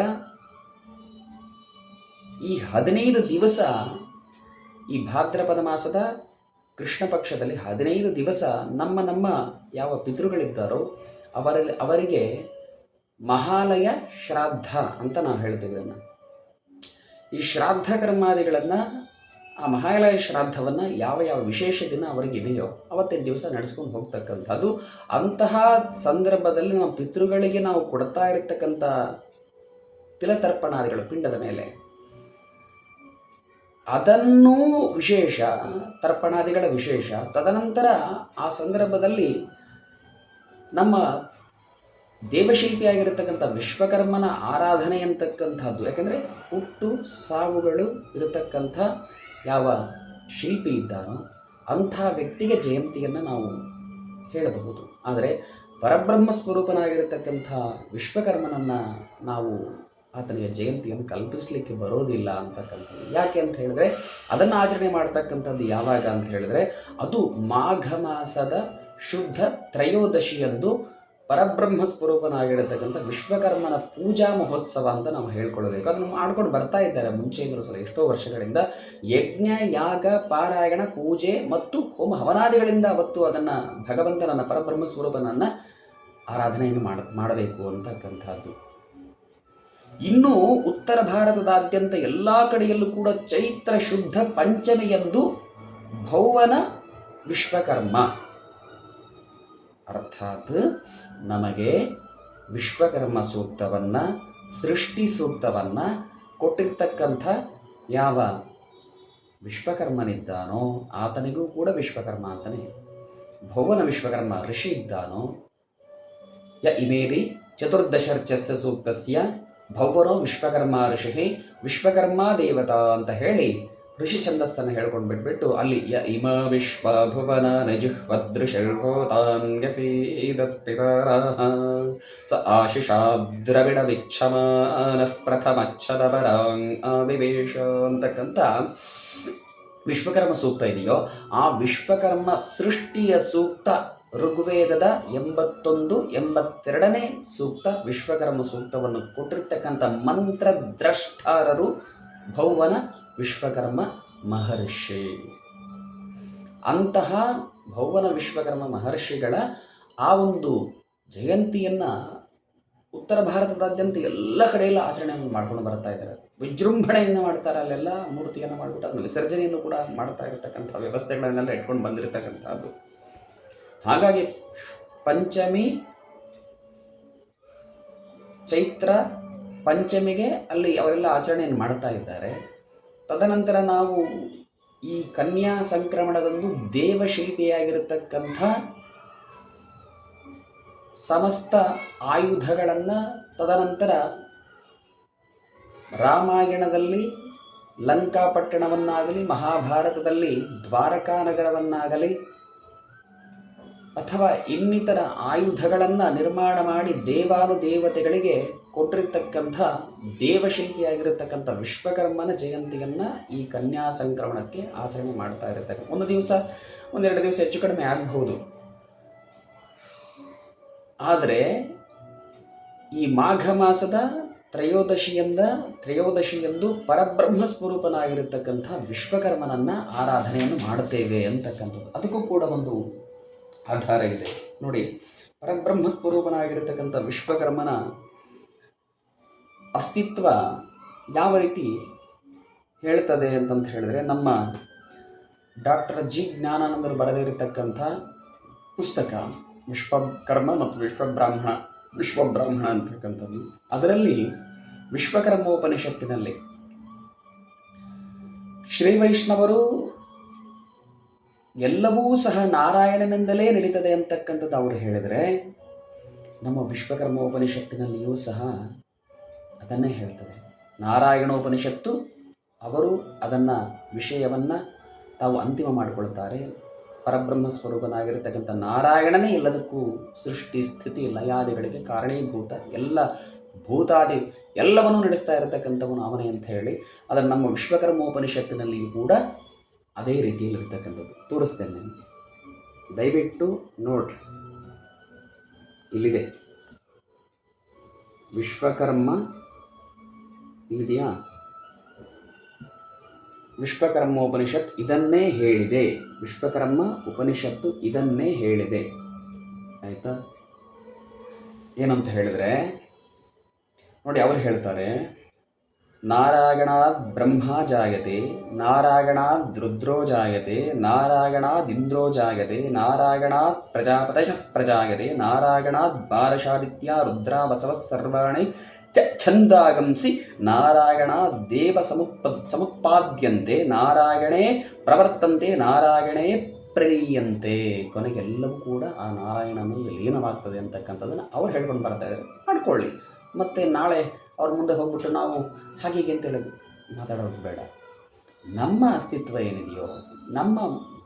ಈ ಹದಿನೈದು ದಿವಸ ಈ ಭಾದ್ರಪದ ಮಾಸದ ಕೃಷ್ಣ ಪಕ್ಷದಲ್ಲಿ ಹದಿನೈದು ದಿವಸ ನಮ್ಮ ನಮ್ಮ ಯಾವ ಪಿತೃಗಳಿದ್ದಾರೋ ಅವರಲ್ಲಿ ಅವರಿಗೆ ಮಹಾಲಯ ಶ್ರಾದ್ದ ಅಂತ ನಾವು ಹೇಳ್ತೇವೆ ಇದನ್ನು. ಈ ಶ್ರಾದ್ದ ಕರ್ಮಾದಿಗಳನ್ನು ಆ ಮಹಾಲಯ ಶ್ರಾದ್ದವನ್ನು ಯಾವ ಯಾವ ವಿಶೇಷ ದಿನ ಅವರಿಗೆ ಇದೆಯೋ ಅವತ್ತಿನ ದಿವಸ ನಡೆಸ್ಕೊಂಡು ಹೋಗ್ತಕ್ಕಂಥದ್ದು, ಅಂತಹ ಸಂದರ್ಭದಲ್ಲಿ ನಮ್ಮ ಪಿತೃಗಳಿಗೆ ನಾವು ಕೊಡ್ತಾ ಇರತಕ್ಕಂಥ ತಿಲತರ್ಪಣಾದಿಗಳು ಪಿಂಡದ ಮೇಲೆ. ಅದನ್ನೂ ವಿಶೇಷ, ತರ್ಪಣಾದಿಗಳ ವಿಶೇಷ. ತದನಂತರ ಆ ಸಂದರ್ಭದಲ್ಲಿ ನಮ್ಮ ದೇವಶಿಲ್ಪಿಯಾಗಿರತಕ್ಕಂಥ ವಿಶ್ವಕರ್ಮನ ಆರಾಧನೆ ಅಂತಕ್ಕಂಥದ್ದು. ಯಾಕಂದರೆ ಹುಟ್ಟು, ಸಾವುಗಳು ಇರತಕ್ಕಂಥ ಯಾವ ಶಿಲ್ಪಿ ಇದ್ದಾನೋ ಅಂಥ ವ್ಯಕ್ತಿಗೆ ಜಯಂತಿಯನ್ನು ನಾವು ಹೇಳಬಹುದು. ಆದರೆ ಪರಬ್ರಹ್ಮ ಸ್ವರೂಪನಾಗಿರತಕ್ಕಂಥ ವಿಶ್ವಕರ್ಮನನ್ನು ನಾವು ಆತನಿಗೆ ಜಯಂತಿಯನ್ನು ಕಲ್ಪಿಸಲಿಕ್ಕೆ ಬರೋದಿಲ್ಲ ಅಂತಕ್ಕಂಥದ್ದು. ಯಾಕೆ ಅಂತ ಹೇಳಿದ್ರೆ, ಅದನ್ನು ಆಚರಣೆ ಮಾಡ್ತಕ್ಕಂಥದ್ದು ಯಾವಾಗ ಅಂತ ಹೇಳಿದ್ರೆ, ಅದು ಮಾಘ ಮಾಸದ ಶುದ್ಧ ತ್ರಯೋದಶಿಯಂದು ಪರಬ್ರಹ್ಮ ಸ್ವರೂಪನಾಗಿರತಕ್ಕಂಥ ವಿಶ್ವಕರ್ಮನ ಪೂಜಾ ಮಹೋತ್ಸವ ಅಂತ ನಾವು ಹೇಳ್ಕೊಳ್ಬೇಕು. ಅದನ್ನು ಮಾಡ್ಕೊಂಡು ಬರ್ತಾ ಇದ್ದಾರೆ ಮುಂಚೆಯಿಂದಲೂ ಸಲ ಎಷ್ಟೋ ವರ್ಷಗಳಿಂದ. ಯಜ್ಞ, ಯಾಗ, ಪಾರಾಯಣ, ಪೂಜೆ ಮತ್ತು ಹೋಮ ಹವನಾದಿಗಳಿಂದ ಅವತ್ತು ಅದನ್ನು ಭಗವಂತನನ್ನು ಪರಬ್ರಹ್ಮ ಸ್ವರೂಪನನ್ನು ಆರಾಧನೆಯನ್ನು ಮಾಡ, ಮಾಡಬೇಕು ಅಂತಕ್ಕಂಥದ್ದು. ಇನ್ನು ಉತ್ತರ ಭಾರತದಾದ್ಯಂತ ಎಲ್ಲ ಕಡೆಯಲ್ಲೂ ಕೂಡ ಚೈತ್ರ ಶುದ್ಧ ಪಂಚಮಿಯಂದು ಭೌವನ ವಿಶ್ವಕರ್ಮ. ಅರ್ಥಾತ್ ನಮಗೆ ವಿಶ್ವಕರ್ಮ ಸೂಕ್ತವನ್ನು, ಸೃಷ್ಟಿ ಸೂಕ್ತವನ್ನು ಕೊಟ್ಟಿರ್ತಕ್ಕಂಥ ಯಾವ ವಿಶ್ವಕರ್ಮನಿದ್ದಾನೋ ಆತನಿಗೂ ಕೂಡ ವಿಶ್ವಕರ್ಮ ಅಂತಲೇ ಭುವನ ವಿಶ್ವಕರ್ಮ ಋಷಿ ಇದ್ದಾನೋ, ಯ ಇಮೇರಿ ಚತುರ್ದಶರ್ಚಸ್ಯ ಸೂಕ್ತಸ್ಯ ಭೌವನೋ ವಿಶ್ವಕರ್ಮ ಋಷಿ ವಿಶ್ವಕರ್ಮ ದೇವತಾ ಅಂತ ಹೇಳಿ ಋಷಿ ಛಂದಸ್ಸನ್ನು ಹೇಳ್ಕೊಂಡು ಬಿಟ್ಬಿಟ್ಟು ಅಲ್ಲಿ ಯ ಇಮ ವಿಶ್ವ ಭುವನ ನಜುಹ್ವದೃಶರ್ಹೋತಾನ್ಯಸೀದತ್ಪಿತರಃ ಸ ಆಶಿಷಾ ದ್ರವಿಡ ಪ್ರಥಮಚ್ಛದ ಬರಾಂಗ್ ಆವಿವೇಶ ಅಂತಕ್ಕಂಥ ವಿಶ್ವಕರ್ಮ ಸೂಕ್ತ ಇದೆಯೋ ಆ ವಿಶ್ವಕರ್ಮ ಸೃಷ್ಟಿಯ ಸೂಕ್ತ ಋಗ್ವೇದದ ಎಂಬತ್ತೊಂದು, ಎಂಬತ್ತೆರಡನೇ ಸೂಕ್ತ ವಿಶ್ವಕರ್ಮ ಸೂಕ್ತವನ್ನು ಕೊಟ್ಟಿರ್ತಕ್ಕಂಥ ಮಂತ್ರದ್ರಷ್ಟಾರರು ಭೌವನ ವಿಶ್ವಕರ್ಮ ಮಹರ್ಷಿ. ಅಂತಹ ಭೌವನ ವಿಶ್ವಕರ್ಮ ಮಹರ್ಷಿಗಳ ಆ ಒಂದು ಜಯಂತಿಯನ್ನು ಉತ್ತರ ಭಾರತದಾದ್ಯಂತ ಎಲ್ಲ ಕಡೆಯಲ್ಲೂ ಆಚರಣೆಯನ್ನು ಮಾಡ್ಕೊಂಡು ಬರ್ತಾ ಇದ್ದಾರೆ. ವಿಜೃಂಭಣೆಯಿಂದ ಮಾಡ್ತಾರೆ ಅಲ್ಲೆಲ್ಲ, ಮೂರ್ತಿಯನ್ನು ಮಾಡಿಬಿಟ್ಟು ಅದನ್ನು ವಿಸರ್ಜನೆಯನ್ನು ಕೂಡ ಮಾಡ್ತಾ ಇರತಕ್ಕಂಥ ವ್ಯವಸ್ಥೆಗಳನ್ನೆಲ್ಲ ಇಟ್ಕೊಂಡು ಬಂದಿರತಕ್ಕಂಥದ್ದು. ಹಾಗಾಗಿ ಪಂಚಮಿ ಚೈತ್ರ ಪಂಚಮಿಗೆ ಅಲ್ಲಿ ಅವರೆಲ್ಲ ಆಚರಣೆಯನ್ನು ಮಾಡ್ತಾ ಇದ್ದಾರೆ. ತದನಂತರ ನಾವು ಈ ಕನ್ಯಾ ಸಂಕ್ರಮಣದಂದು ದೇವಶಿಲ್ಪಿಯಾಗಿರತಕ್ಕಂಥ ಸಮಸ್ತ ಆಯುಧಗಳನ್ನು ತದನಂತರ ರಾಮಾಯಣದಲ್ಲಿ ಲಂಕಾಪಟ್ಟಣವನ್ನಾಗಲಿ ಮಹಾಭಾರತದಲ್ಲಿ ದ್ವಾರಕಾ ನಗರವನ್ನಾಗಲಿ ಅಥವಾ ಇನ್ನಿತರ ಆಯುಧಗಳನ್ನು ನಿರ್ಮಾಣ ಮಾಡಿ ದೇವಾನುದೇವತೆಗಳಿಗೆ ಕೊಟ್ಟಿರ್ತಕ್ಕಂಥ ದೇವಶಿಲ್ಪಿಯಾಗಿರತಕ್ಕಂಥ ವಿಶ್ವಕರ್ಮನ ಜಯಂತಿಯನ್ನು ಈ ಕನ್ಯಾ ಸಂಕ್ರಮಣಕ್ಕೆ ಆಚರಣೆ ಮಾಡ್ತಾ ಇರ್ತಾರೆ. ಒಂದು ದಿವಸ, ಒಂದೆರಡು ದಿವಸ ಹೆಚ್ಚು ಕಡಿಮೆ ಆಗಬಹುದು. ಆದರೆ ಈ ಮಾಘ ಮಾಸದ ತ್ರಯೋದಶಿಯಿಂದ ತ್ರಯೋದಶಿಯಂದು ಪರಬ್ರಹ್ಮ ಸ್ವರೂಪನಾಗಿರತಕ್ಕಂಥ ವಿಶ್ವಕರ್ಮನನ್ನು ಆರಾಧನೆಯನ್ನು ಮಾಡುತ್ತೇವೆ ಅಂತಕ್ಕಂಥದ್ದು. ಅದಕ್ಕೂ ಕೂಡ ಒಂದು ಆಧಾರ ಇದೆ. ನೋಡಿ, ಪರಬ್ರಹ್ಮ ಸ್ವರೂಪನಾಗಿರತಕ್ಕಂಥ ವಿಶ್ವಕರ್ಮನ ಅಸ್ತಿತ್ವ ಯಾವ ರೀತಿ ಹೇಳ್ತದೆ ಅಂತಂತ ಹೇಳಿದ್ರೆ, ನಮ್ಮ ಡಾಕ್ಟರ್ ಜಿ ಜ್ಞಾನಾನಂದರು ಬರೆದಿರತಕ್ಕಂಥ ಪುಸ್ತಕ ವಿಶ್ವಕರ್ಮ ಮತ್ತು ವಿಶ್ವಬ್ರಾಹ್ಮಣ ವಿಶ್ವಬ್ರಾಹ್ಮಣ ಅಂತಕ್ಕಂಥದ್ದು. ಅದರಲ್ಲಿ ವಿಶ್ವಕರ್ಮೋಪನಿಷತ್ತಿನಲ್ಲಿ ಶ್ರೀ ವೈಷ್ಣವರು ಎಲ್ಲವೂ ಸಹ ನಾರಾಯಣನಿಂದಲೇ ನಡೀತದೆ ಅಂತಕ್ಕಂಥದ್ದು ಅವರು ಹೇಳಿದರೆ, ನಮ್ಮ ವಿಶ್ವಕರ್ಮೋಪನಿಷತ್ತಿನಲ್ಲಿಯೂ ಸಹ ಅದನ್ನೇ ಹೇಳ್ತದೆ. ನಾರಾಯಣೋಪನಿಷತ್ತು ಅವರು ಅದನ್ನು ವಿಷಯವನ್ನು ತಾವು ಅಂತಿಮ ಮಾಡಿಕೊಳ್ತಾರೆ. ಪರಬ್ರಹ್ಮ ಸ್ವರೂಪನಾಗಿರತಕ್ಕಂಥ ನಾರಾಯಣನೇ ಎಲ್ಲದಕ್ಕೂ ಸೃಷ್ಟಿ ಸ್ಥಿತಿ ಲಯಾದಿಗಳಿಗೆ ಕಾರಣೀಭೂತ ಎಲ್ಲ ಭೂತಾದಿ ಎಲ್ಲವನ್ನೂ ನಡೆಸ್ತಾ ಇರತಕ್ಕಂಥವನು ಅವನೇ ಅಂತ ಹೇಳಿ, ಅದನ್ನು ನಮ್ಮ ವಿಶ್ವಕರ್ಮೋಪನಿಷತ್ತಿನಲ್ಲಿಯೂ ಕೂಡ ಅದೇ ರೀತಿಯಲ್ಲಿ ಇರ್ತಕ್ಕಂಥದ್ದು ತೋರಿಸ್ತೇನೆ ನಿಮಗೆ. ದಯವಿಟ್ಟು ನೋಡ್ರಿ. ಇಲ್ಲಿದೆ. ವಿಶ್ವಕರ್ಮ ಇಲ್ಲಿದೆಯಾ? ವಿಶ್ವಕರ್ಮ ಉಪನಿಷತ್ ಇದನ್ನೇ ಹೇಳಿದೆ. ವಿಶ್ವಕರ್ಮ ಉಪನಿಷತ್ತು ಇದನ್ನೇ ಹೇಳಿದೆ. ಆಯಿತಾ? ಏನಂತ ಹೇಳಿದ್ರೆ, ನೋಡಿ, ಅವರು ಹೇಳ್ತಾರೆ ನಾರಾಯಣಾದ್ ಬ್ರಹ್ಮ ಜಾಯತೆ, ನಾರಾಯಣಾದ್ ರುದ್ರೋ ಜಾಯತೆ, ನಾರಾಯಣಾದ್ ಇಂದ್ರೋ ಜಾಯತೆ ನಾರಾಯಣಾತ್ ಪ್ರಜಾಪತಯ ಪ್ರಜಾಯತೆ, ನಾರಾಯಣಾದ್ ಬಾರಶಾದಿತ್ಯ ರುದ್ರ ಬಸವ ಸರ್ವಾಣಿ ಚ ಛಂದಾಗಂಸಿ ನಾರಾಯಣ ದೇವ ಸಮುತ್ಪ, ಸಮುತ್ಪಾದ್ಯಂತೆ, ನಾರಾಯಣೇ ಪ್ರವರ್ತಂತೆ, ನಾರಾಯಣೇ ಪ್ರಣೀಯಂತೆ. ಕೊನೆಗೆಲ್ಲವೂ ಕೂಡ ಆ ನಾರಾಯಣನಲ್ಲಿ ಲೀನವಾಗ್ತದೆ ಅಂತಕ್ಕಂಥದ್ದನ್ನು ಅವ್ರು ಹೇಳ್ಕೊಂಡು ಬರ್ತಾ ಇದ್ದಾರೆ ಮಾಡ್ಕೊಳ್ಳಿ. ಮತ್ತು ನಾಳೆ ಅವ್ರ ಮುಂದೆ ಹೋಗ್ಬಿಟ್ಟು ನಾವು ಹಾಗೆ ಅಂತ ಹೇಳೋದು. ಮಾತಾಡೋದು ಬೇಡ. ನಮ್ಮ ಅಸ್ತಿತ್ವ ಏನಿದೆಯೋ, ನಮ್ಮ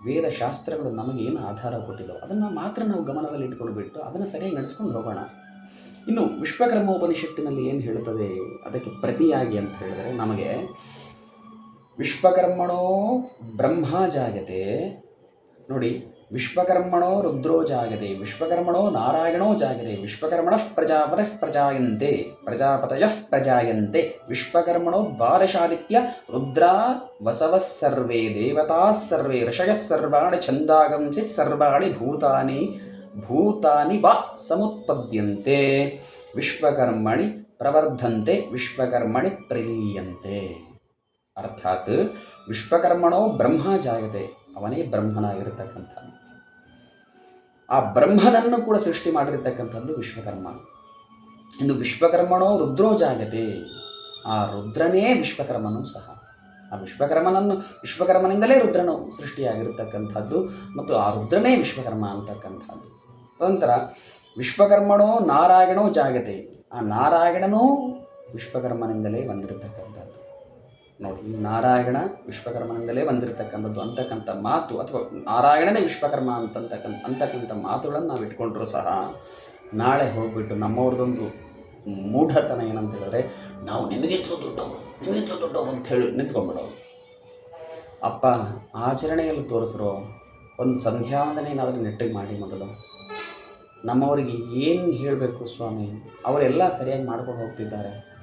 ವೇದ ಶಾಸ್ತ್ರಗಳು ನಮಗೇನು ಆಧಾರ ಕೊಟ್ಟಿಲ್ಲೋ ಅದನ್ನು ಮಾತ್ರ ನಾವು ಗಮನದಲ್ಲಿ ಇಟ್ಕೊಂಡು ಬಿಟ್ಟು ಅದನ್ನು ಸರಿಯಾಗಿ ನಡೆಸ್ಕೊಂಡು ಹೋಗೋಣ. ಇನ್ನು ವಿಶ್ವಕರ್ಮ ಉಪನಿಷತ್ತಿನಲ್ಲಿ ಏನು ಹೇಳುತ್ತದೆ, ಅದಕ್ಕೆ ಪ್ರತಿಯಾಗಿ ಅಂತ ಹೇಳಿದರೆ ನಮಗೆ, ವಿಶ್ವಕರ್ಮಣೋ ಬ್ರಹ್ಮ ಜಾಗತೆ, ನೋಡಿ ವಿಶ್ವಕರ್ಮಣೋ ರುದ್ರೋ ಜಾಗದೆ ವಿಶ್ವಕರ್ಮಣೋ ನಾರಾಯಣೋ ಜಾಗತೆ ವಿಶ್ವಕರ್ಮಣ ಪ್ರಜಾಪತಃ ಪ್ರಜಾಯಂತೆ, ಪ್ರಜಾಪತಯ ಪ್ರಜಾಯಂತೆ, ವಿಶ್ವಕರ್ಮಣೋ ದ್ವಾದಶಾದಿತ್ಯ ರುದ್ರಾ ವಸವ ಸರ್ವೇ, ದೇವತಾ ಸರ್ವೇ, ಋಷಯ ಸರ್ವಾಣಿ ಛಂದಾಗಂಸಿ ಸರ್ವಾಣಿ ಭೂತಾನಿ ಭೂತಾನಿ ವ ಸಮುತ್ಪದ್ಯಂತೆ, ವಿಶ್ವಕರ್ಮಣಿ ಪ್ರವರ್ಧಂತೆ, ವಿಶ್ವಕರ್ಮಣಿ ಪ್ರಲೀಯಂತೆ ಅರ್ಥಾತ್ ವಿಶ್ವಕರ್ಮಣೋ ಬ್ರಹ್ಮ ಜಾಯದೆ ಅವನೇ ಬ್ರಹ್ಮನಾಗಿರತಕ್ಕಂಥ ಆ ಬ್ರಹ್ಮನನ್ನು ಕೂಡ ಸೃಷ್ಟಿ ಮಾಡಿರ್ತಕ್ಕಂಥದ್ದು ವಿಶ್ವಕರ್ಮ. ಇನ್ನು ವಿಶ್ವಕರ್ಮನೋ ರುದ್ರೋ ಜಾಗತೆ ಆ ರುದ್ರನೇ ವಿಶ್ವಕರ್ಮನೂ ಸಹ. ಆ ವಿಶ್ವಕರ್ಮನನ್ನು, ವಿಶ್ವಕರ್ಮನಿಂದಲೇ ರುದ್ರನು ಸೃಷ್ಟಿಯಾಗಿರ್ತಕ್ಕಂಥದ್ದು ಮತ್ತು ಆ ರುದ್ರನೇ ವಿಶ್ವಕರ್ಮ ಅಂತಕ್ಕಂಥದ್ದು. ನಂತರ ವಿಶ್ವಕರ್ಮಣೋ ನಾರಾಯಣೋ ಜಾಗತೆ ಆ ನಾರಾಯಣನೂ ವಿಶ್ವಕರ್ಮನಿಂದಲೇ ಬಂದಿರತಕ್ಕಂಥದ್ದು. ನೋಡಿ ನಾರಾಯಣ ವಿಶ್ವಕರ್ಮನಿಂದಲೇ ಬಂದಿರತಕ್ಕಂಥದ್ದು, ಅಂತಕ್ಕಂಥ ಮಾತು, ಅಥವಾ ನಾರಾಯಣನೇ ವಿಶ್ವಕರ್ಮ ಅಂತಕ್ಕಂಥ ಅಂತಕ್ಕಂಥ ಮಾತುಗಳನ್ನು ನಾವು ಇಟ್ಕೊಂಡ್ರೂ ಸಹ, ನಾಳೆ ಹೋಗ್ಬಿಟ್ಟು ನಮ್ಮವ್ರದ್ದೊಂದು ಮೂಢತನ ಏನಂತ ಹೇಳಿದ್ರೆ ನಾವು ನಿಮಗಿಂತಲೂ ದೊಡ್ಡವರು ನಿಮಗಿಂತಲೂ ದೊಡ್ಡವರು ಅಂತ ಹೇಳಿ ನಿಂತ್ಕೊಂಡ್ಬಿಡೋರು. ಅಪ್ಪ, ಆಚರಣೆಯಲ್ಲಿ ತೋರಿಸ್ರು ಒಂದು ಸಂಧ್ಯಾವಂದನೆ ಏನಾದರೂ ನೆಟ್ಟಿಗೆ ಮಾಡಿ ಮೊದಲು. ನಮ್ಮವರಿಗೆ ಏನು ಹೇಳಬೇಕು ಸ್ವಾಮಿ? ಅವರೆಲ್ಲ ಸರಿಯಾಗಿ ಮಾಡ್ಕೊಂಡು ಹೋಗ್ತಿದ್ದಾರೆ.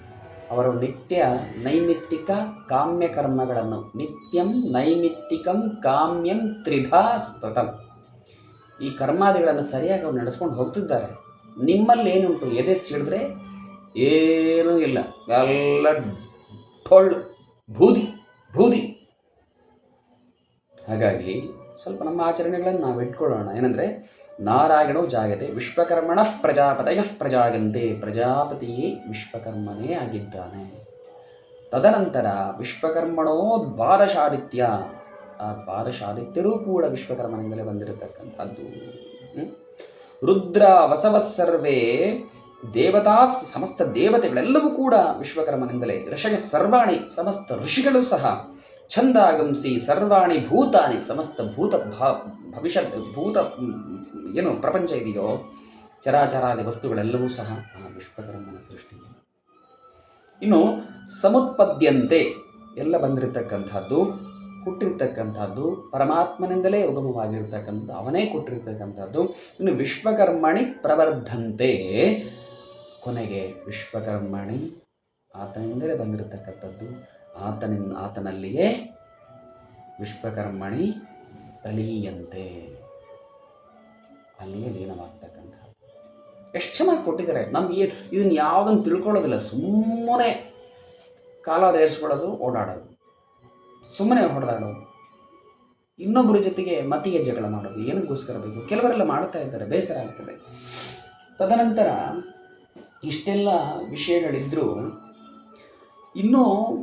ಅವರು ನಿತ್ಯ ನೈಮಿತ್ತಿಕ ಕಾಮ್ಯ ಕರ್ಮಗಳನ್ನು ನಿತ್ಯಂ ನೈಮಿತ್ತಿಕಂ ಕಾಮ್ಯಂ ತ್ರಿಧಾ ಸ್ತತಂ. ಈ ಕರ್ಮಾದಿಗಳನ್ನು ಸರಿಯಾಗಿ ಅವ್ರು ನಡೆಸ್ಕೊಂಡು ಹೋಗ್ತಿದ್ದಾರೆ. ನಿಮ್ಮಲ್ಲಿ ಏನುಂಟು? ಎದೆ ಸಿಡಿದ್ರೆ ಏನೂ ಇಲ್ಲ. ಎಲ್ಲ ಟೊಳ್ಳು, ಬೂದಿ ಬೂದಿ. ಹಾಗಾಗಿ ಸ್ವಲ್ಪ ನಮ್ಮ ಆಚರಣೆಗಳನ್ನು ನಾವು ಇಟ್ಕೊಳ್ಳೋಣ ಏನಂದರೆ ನಾರಾಯಣೋ ಜಾಗತೆ ವಿಶ್ವಕರ್ಮಣ ಪ್ರಜಾಪತಯ ಪ್ರಜಾಗಂತೆ ಪ್ರಜಾಪತಿಯೇ ವಿಶ್ವಕರ್ಮನೇ ಆಗಿದ್ದಾನೆ ತದನಂತರ ವಿಶ್ವಕರ್ಮಣೋ ದ್ವಾದಶಾದಿತ್ಯ, ಆ ದ್ವಾದಶಾದಿತ್ಯರೂ ಕೂಡ ವಿಶ್ವಕರ್ಮನಿಂದಲೇ ಬಂದಿರತಕ್ಕಂಥದ್ದು? ರುದ್ರ ವಸವ ಸರ್ವೇ ದೇವತಾ ಸಮಸ್ತ ದೇವತೆಗಳೆಲ್ಲವೂ ಕೂಡ ವಿಶ್ವಕರ್ಮನಿಂದಲೇ ಋಷಗ ಸರ್ವಾಣಿ, ಸಮಸ್ತ ಋಷಿಗಳು ಸಹ ಛಂದಾಗಂಸಿ ಸರ್ವಾಣಿ ಭೂತಾನಿ ಸಮಸ್ತ ಭೂತ ಭಾ ಭವಿಷ್ಯ ಭೂತ, ಏನು ಪ್ರಪಂಚ ಇದೆಯೋ, ಚರಾಚರಾದಿ ವಸ್ತುಗಳೆಲ್ಲವೂ ಸಹ ಆ ವಿಶ್ವಕರ್ಮನ ಸೃಷ್ಟಿ ಇನ್ನು ಸಮುತ್ಪದ್ಯಂತೆ ಎಲ್ಲ ಬಂದಿರತಕ್ಕಂಥದ್ದು, ಹುಟ್ಟಿರ್ತಕ್ಕಂಥದ್ದು, ಪರಮಾತ್ಮನಿಂದಲೇ ಉಗಮವಾಗಿರ್ತಕ್ಕಂಥದ್ದು, ಅವನೇ ಕೊಟ್ಟಿರ್ತಕ್ಕಂಥದ್ದು, ಇನ್ನು ವಿಶ್ವಕರ್ಮಣಿ ಪ್ರವರ್ಧಂತೆ ಕೊನೆಗೆ ವಿಶ್ವಕರ್ಮಣಿ ಆತನಿಂದಲೇ ಬಂದಿರತಕ್ಕಂಥದ್ದು. ಆತನಿಂದ ಆತನಲ್ಲಿಯೇ ವಿಶ್ವಕರ್ಮಣಿ ತಲಿಯಂತೆ. ಅಲ್ಲಿಯೇ ಲೀನವಾಗ್ತಕ್ಕಂಥ ಎಷ್ಟು ಚೆನ್ನಾಗಿ ಕೊಟ್ಟಿದ್ದಾರೆ. ನಮ್ಗೆ ಇದನ್ನು ಯಾವುದನ್ನು ತಿಳ್ಕೊಳ್ಳೋದಿಲ್ಲ. ಸುಮ್ಮನೆ ಕಾಲ ರೇರಿಸ್ಕೊಳ್ಳೋದು ಓಡಾಡೋದು. ಸುಮ್ಮನೆ ಹೊಡೆದಾಡೋದು. ಇನ್ನೊಬ್ಬರ ಜೊತೆಗೆ ಮತಿಗೆ ಜಗಳ ಮಾಡೋದು. ಏನಕ್ಕೋಸ್ಕರ ಬೇಕು? ಕೆಲವರೆಲ್ಲ ಮಾಡ್ತಾ ಇದ್ದಾರೆ. ಬೇಸರ ಆಗ್ತದೆ. ತದನಂತರ ಇಷ್ಟೆಲ್ಲ ವಿಷಯಗಳಿದ್ದರೂ ಇನ್ನೂ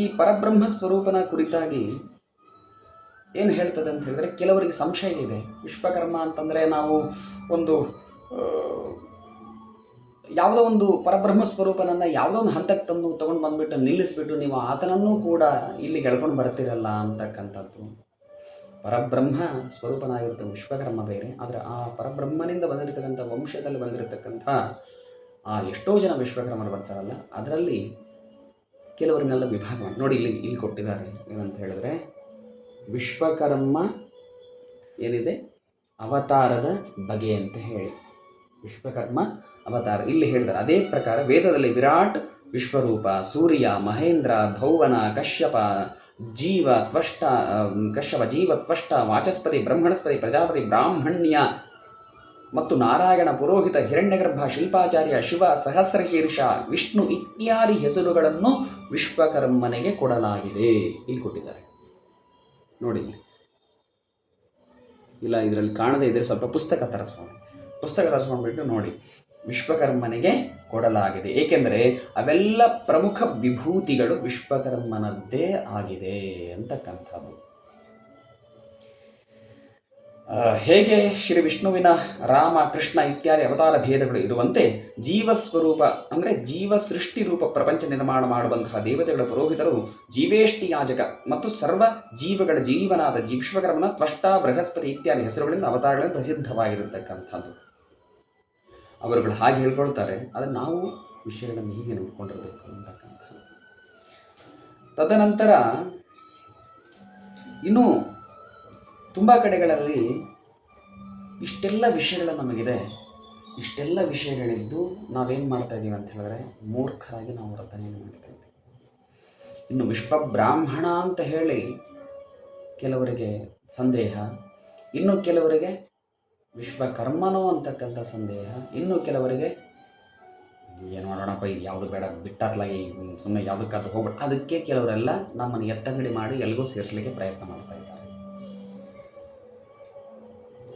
ಈ ಪರಬ್ರಹ್ಮ ಸ್ವರೂಪನ ಕುರಿತಾಗಿ ಏನು ಹೇಳ್ತದೆ ಅಂತ ಹೇಳಿದ್ರೆ ಕೆಲವರಿಗೆ ಸಂಶಯ ಇದೆ. ವಿಶ್ವಕರ್ಮ ಅಂತಂದರೆ ನಾವು ಒಂದು ಯಾವುದೋ ಒಂದು ಪರಬ್ರಹ್ಮ ಸ್ವರೂಪನನ್ನು ಯಾವುದೋ ಒಂದು ಹಂತಕ್ಕೆ ತಂದು ತೊಗೊಂಡು ಬಂದುಬಿಟ್ಟು ನಿಲ್ಲಿಸ್ಬಿಟ್ಟು ನೀವು ಆತನನ್ನೂ ಕೂಡ ಇಲ್ಲಿ ಗೆಳ್ಕೊಂಡು ಬರ್ತೀರಲ್ಲ ಅಂತಕ್ಕಂಥದ್ದು. ಪರಬ್ರಹ್ಮ ಸ್ವರೂಪನಾಗಿರುತ್ತೆ ವಿಶ್ವಕರ್ಮ ಬೇರೆ, ಆದರೆ ಆ ಪರಬ್ರಹ್ಮನಿಂದ ಬಂದಿರತಕ್ಕಂಥ ವಂಶದಲ್ಲಿ ಬಂದಿರತಕ್ಕಂಥ ಆ ಎಷ್ಟೋ ಜನ ವಿಶ್ವಕರ್ಮರು ಬರ್ತಾರಲ್ಲ, ಅದರಲ್ಲಿ ಕೆಲವರನ್ನೆಲ್ಲ ವಿಭಾಗ ನೋಡಿ ಇಲ್ಲಿ ಇಲ್ಲಿ ಕೊಟ್ಟಿದ್ದಾರೆ ಏನಂತ ಹೇಳಿದ್ರೆ ವಿಶ್ವಕರ್ಮ ಏನಿದೆ? ಅವತಾರದ ಬಗೆ ಅಂತ ಹೇಳಿ. ವಿಶ್ವಕರ್ಮ, ಅವತಾರ. ಇಲ್ಲಿ ಹೇಳಿದ್ರೆ ಅದೇ ಪ್ರಕಾರ ವೇದದಲ್ಲಿ ವಿರಾಟ್, ವಿಶ್ವರೂಪ, ಸೂರ್ಯ, ಮಹೇಂದ್ರ, ಧೌವನ, ಕಶ್ಯಪ, ಜೀವ ತ್ವಷ್ಟ ಕಶ್ಯಪ, ಜೀವ ತ್ವಷ್ಟ, ವಾಚಸ್ಪತಿ, ಬ್ರಹ್ಮಣಸ್ಪತಿ, ಪ್ರಜಾಪತಿ, ಬ್ರಾಹ್ಮಣ್ಯ ಮತ್ತು ನಾರಾಯಣ ಪುರೋಹಿತ ಹಿರಣ್ಯಗರ್ಭ ಶಿಲ್ಪಾಚಾರ್ಯ ಶಿವ ಸಹಸ್ರಶೀರ್ಷ ವಿಷ್ಣು ಇತ್ಯಾದಿ ಹೆಸರುಗಳನ್ನು ವಿಶ್ವಕರ್ಮನಿಗೆ ಕೊಡಲಾಗಿದೆ. ಇಲ್ಲಿ ಕೊಟ್ಟಿದ್ದಾರೆ. ನೋಡಿ ಇಲ್ಲ, ಇದರಲ್ಲಿ ಕಾಣದೇ ಇದ್ರೆ ಸ್ವಲ್ಪ ಪುಸ್ತಕ ತರಿಸ್ಕೊಂಡು. ಪುಸ್ತಕ ತರಿಸ್ಕೊಂಡ್ಬಿಟ್ಟು ನೋಡಿ. ವಿಶ್ವಕರ್ಮನಿಗೆ ಕೊಡಲಾಗಿದೆ. ಏಕೆಂದರೆ ಅವೆಲ್ಲ ಪ್ರಮುಖ ವಿಭೂತಿಗಳು ವಿಶ್ವಕರ್ಮನದ್ದೇ ಆಗಿದೆ ಅಂತಕ್ಕಂಥದ್ದು. ಹೇಗೆ ಶ್ರೀ ವಿಷ್ಣುವಿನ ರಾಮ, ಕೃಷ್ಣ ಇತ್ಯಾದಿ ಅವತಾರ ಭೇದಗಳು ಇರುವಂತೆ ಜೀವಸ್ವರೂಪ, ಅಂದರೆ ಜೀವ ಸೃಷ್ಟಿ ರೂಪ ಪ್ರಪಂಚ ನಿರ್ಮಾಣ ಮಾಡುವಂತಹ ದೇವತೆಗಳ ಪುರೋಹಿತರು ಜೀವೇಷ್ಟಿ ಯಾಜಕ ಮತ್ತು ಸರ್ವ ಜೀವಗಳ ಜೀವನಾದ ವಿಶ್ವಕರ್ಮನ ತ್ವಷ್ಟ ಬೃಹಸ್ಪತಿ ಇತ್ಯಾದಿ ಹೆಸರುಗಳಿಂದ ಅವತಾರಗಳಲ್ಲಿ ಪ್ರಸಿದ್ಧವಾಗಿರತಕ್ಕಂಥದ್ದು ಅವರುಗಳು ಹಾಗೆ ಹೇಳ್ಕೊಳ್ತಾರೆ, ಆದರೆ ನಾವು ವಿಷಯಗಳನ್ನು ಹೀಗೆ ನೋಡಿಕೊಂಡಿರಬೇಕು ಅಂತಕ್ಕಂಥದ್ದು. ತದನಂತರ, ಇನ್ನು ತುಂಬ ಕಡೆಗಳಲ್ಲಿ ಇಷ್ಟೆಲ್ಲ ವಿಷಯಗಳು ನಮಗಿದೆ. ಇಷ್ಟೆಲ್ಲ ವಿಷಯಗಳಿದ್ದು ನಾವೇನು ಮಾಡ್ತಾ ಇದ್ದೀವಿ ಅಂತ ಹೇಳಿದ್ರೆ ಮೂರ್ಖರಾಗಿ ನಾವು ವರ್ತನೆಯನ್ನು ಮಾಡ್ತಾ ಇದ್ದೀವಿ. ಇನ್ನು ವಿಶ್ವ ಬ್ರಾಹ್ಮಣ ಅಂತ ಹೇಳಿ ಕೆಲವರಿಗೆ ಸಂದೇಹ, ಇನ್ನು ಕೆಲವರಿಗೆ ವಿಶ್ವಕರ್ಮನೋ ಅಂತಕ್ಕಂಥ ಸಂದೇಹ, ಇನ್ನು ಕೆಲವರಿಗೆ ಏನು ಮಾಡೋಣಪ್ಪ ಇದು ಯಾವುದು ಬೇಡ ಬಿಟ್ಟಾತ್ಲಾಗಿ ಸುಮ್ಮನೆ ಯಾವುದಕ್ಕಾದ್ರೂ ಹೋಗ್ಬೇಡ. ಅದಕ್ಕೆ ಕೆಲವರೆಲ್ಲ ನಮ್ಮನ್ನು ಎತ್ತಂಗಡಿ ಮಾಡಿ ಎಲ್ಲಿಗೂ ಸೇರಿಸಲಿಕ್ಕೆ ಪ್ರಯತ್ನ ಮಾಡ್ತಾ ಇದ್ದಾರೆ.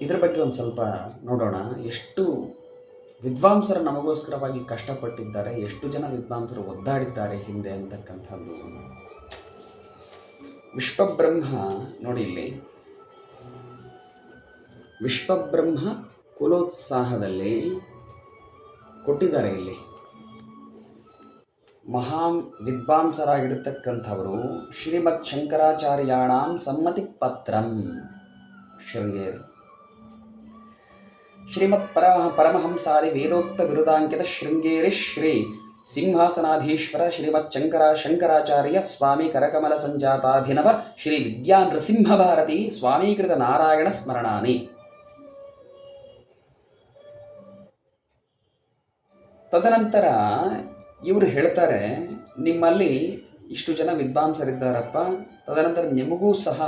ಇದ್ರ ಬಗ್ಗೆ ಒಂದು ಸ್ವಲ್ಪ ನೋಡೋಣ. ಎಷ್ಟು ವಿದ್ವಾಂಸರು ನಮಗೋಸ್ಕರವಾಗಿ ಕಷ್ಟಪಟ್ಟಿದ್ದಾರೆ, ಎಷ್ಟು ಜನ ವಿದ್ವಾಂಸರು ಒದ್ದಾಡಿದ್ದಾರೆ ಹಿಂದೆ ಅಂತಕ್ಕಂಥದ್ದು. ವಿಶ್ವಬ್ರಹ್ಮ ನೋಡಿ ಇಲ್ಲಿ. ವಿಶ್ವಬ್ರಹ್ಮ ಕುಲೋತ್ಸಾಹದಲ್ಲಿ ಕೊಟ್ಟಿದ್ದಾರೆ ಇಲ್ಲಿ. ಮಹಾನ್ ವಿದ್ವಾಂಸರಾಗಿರ್ತಕ್ಕಂಥವರು ಶ್ರೀಮತ್ ಶಂಕರಾಚಾರ್ಯಾಣಾಂ ಸಮ್ಮತಿ ಪತ್ರಂ ಶೃಂಗೇರಿ. ಶ್ರೀಮತ್ ಪರಮ ಪರಮಹಂಸಾರಿ ವೇದೋಕ್ತ ಬಿರುದಾಂಕಿತ ಶೃಂಗೇರಿ ಶ್ರೀ ಸಿಂಹಾಸನಾಧೀಶ್ವರ ಶ್ರೀಮತ್ ಶಂಕರ ಶಂಕರಾಚಾರ್ಯ ಸ್ವಾಮಿ ಕರಕಮಲ ಸಂಜಾತಾಭಿನವ ಶ್ರೀ ವಿದ್ಯಾ ನೃಸಿಂಹಭಾರತಿ ಸ್ವಾಮೀಕೃತ ನಾರಾಯಣ ಸ್ಮರಣಾನಿ ತದನಂತರ ಇವರು ಹೇಳ್ತಾರೆ, ನಿಮ್ಮಲ್ಲಿ ಇಷ್ಟು ಜನ ವಿದ್ವಾಂಸರಿದ್ದಾರಪ್ಪ. ತದನಂತರ ನಿಮಗೂ ಸಹ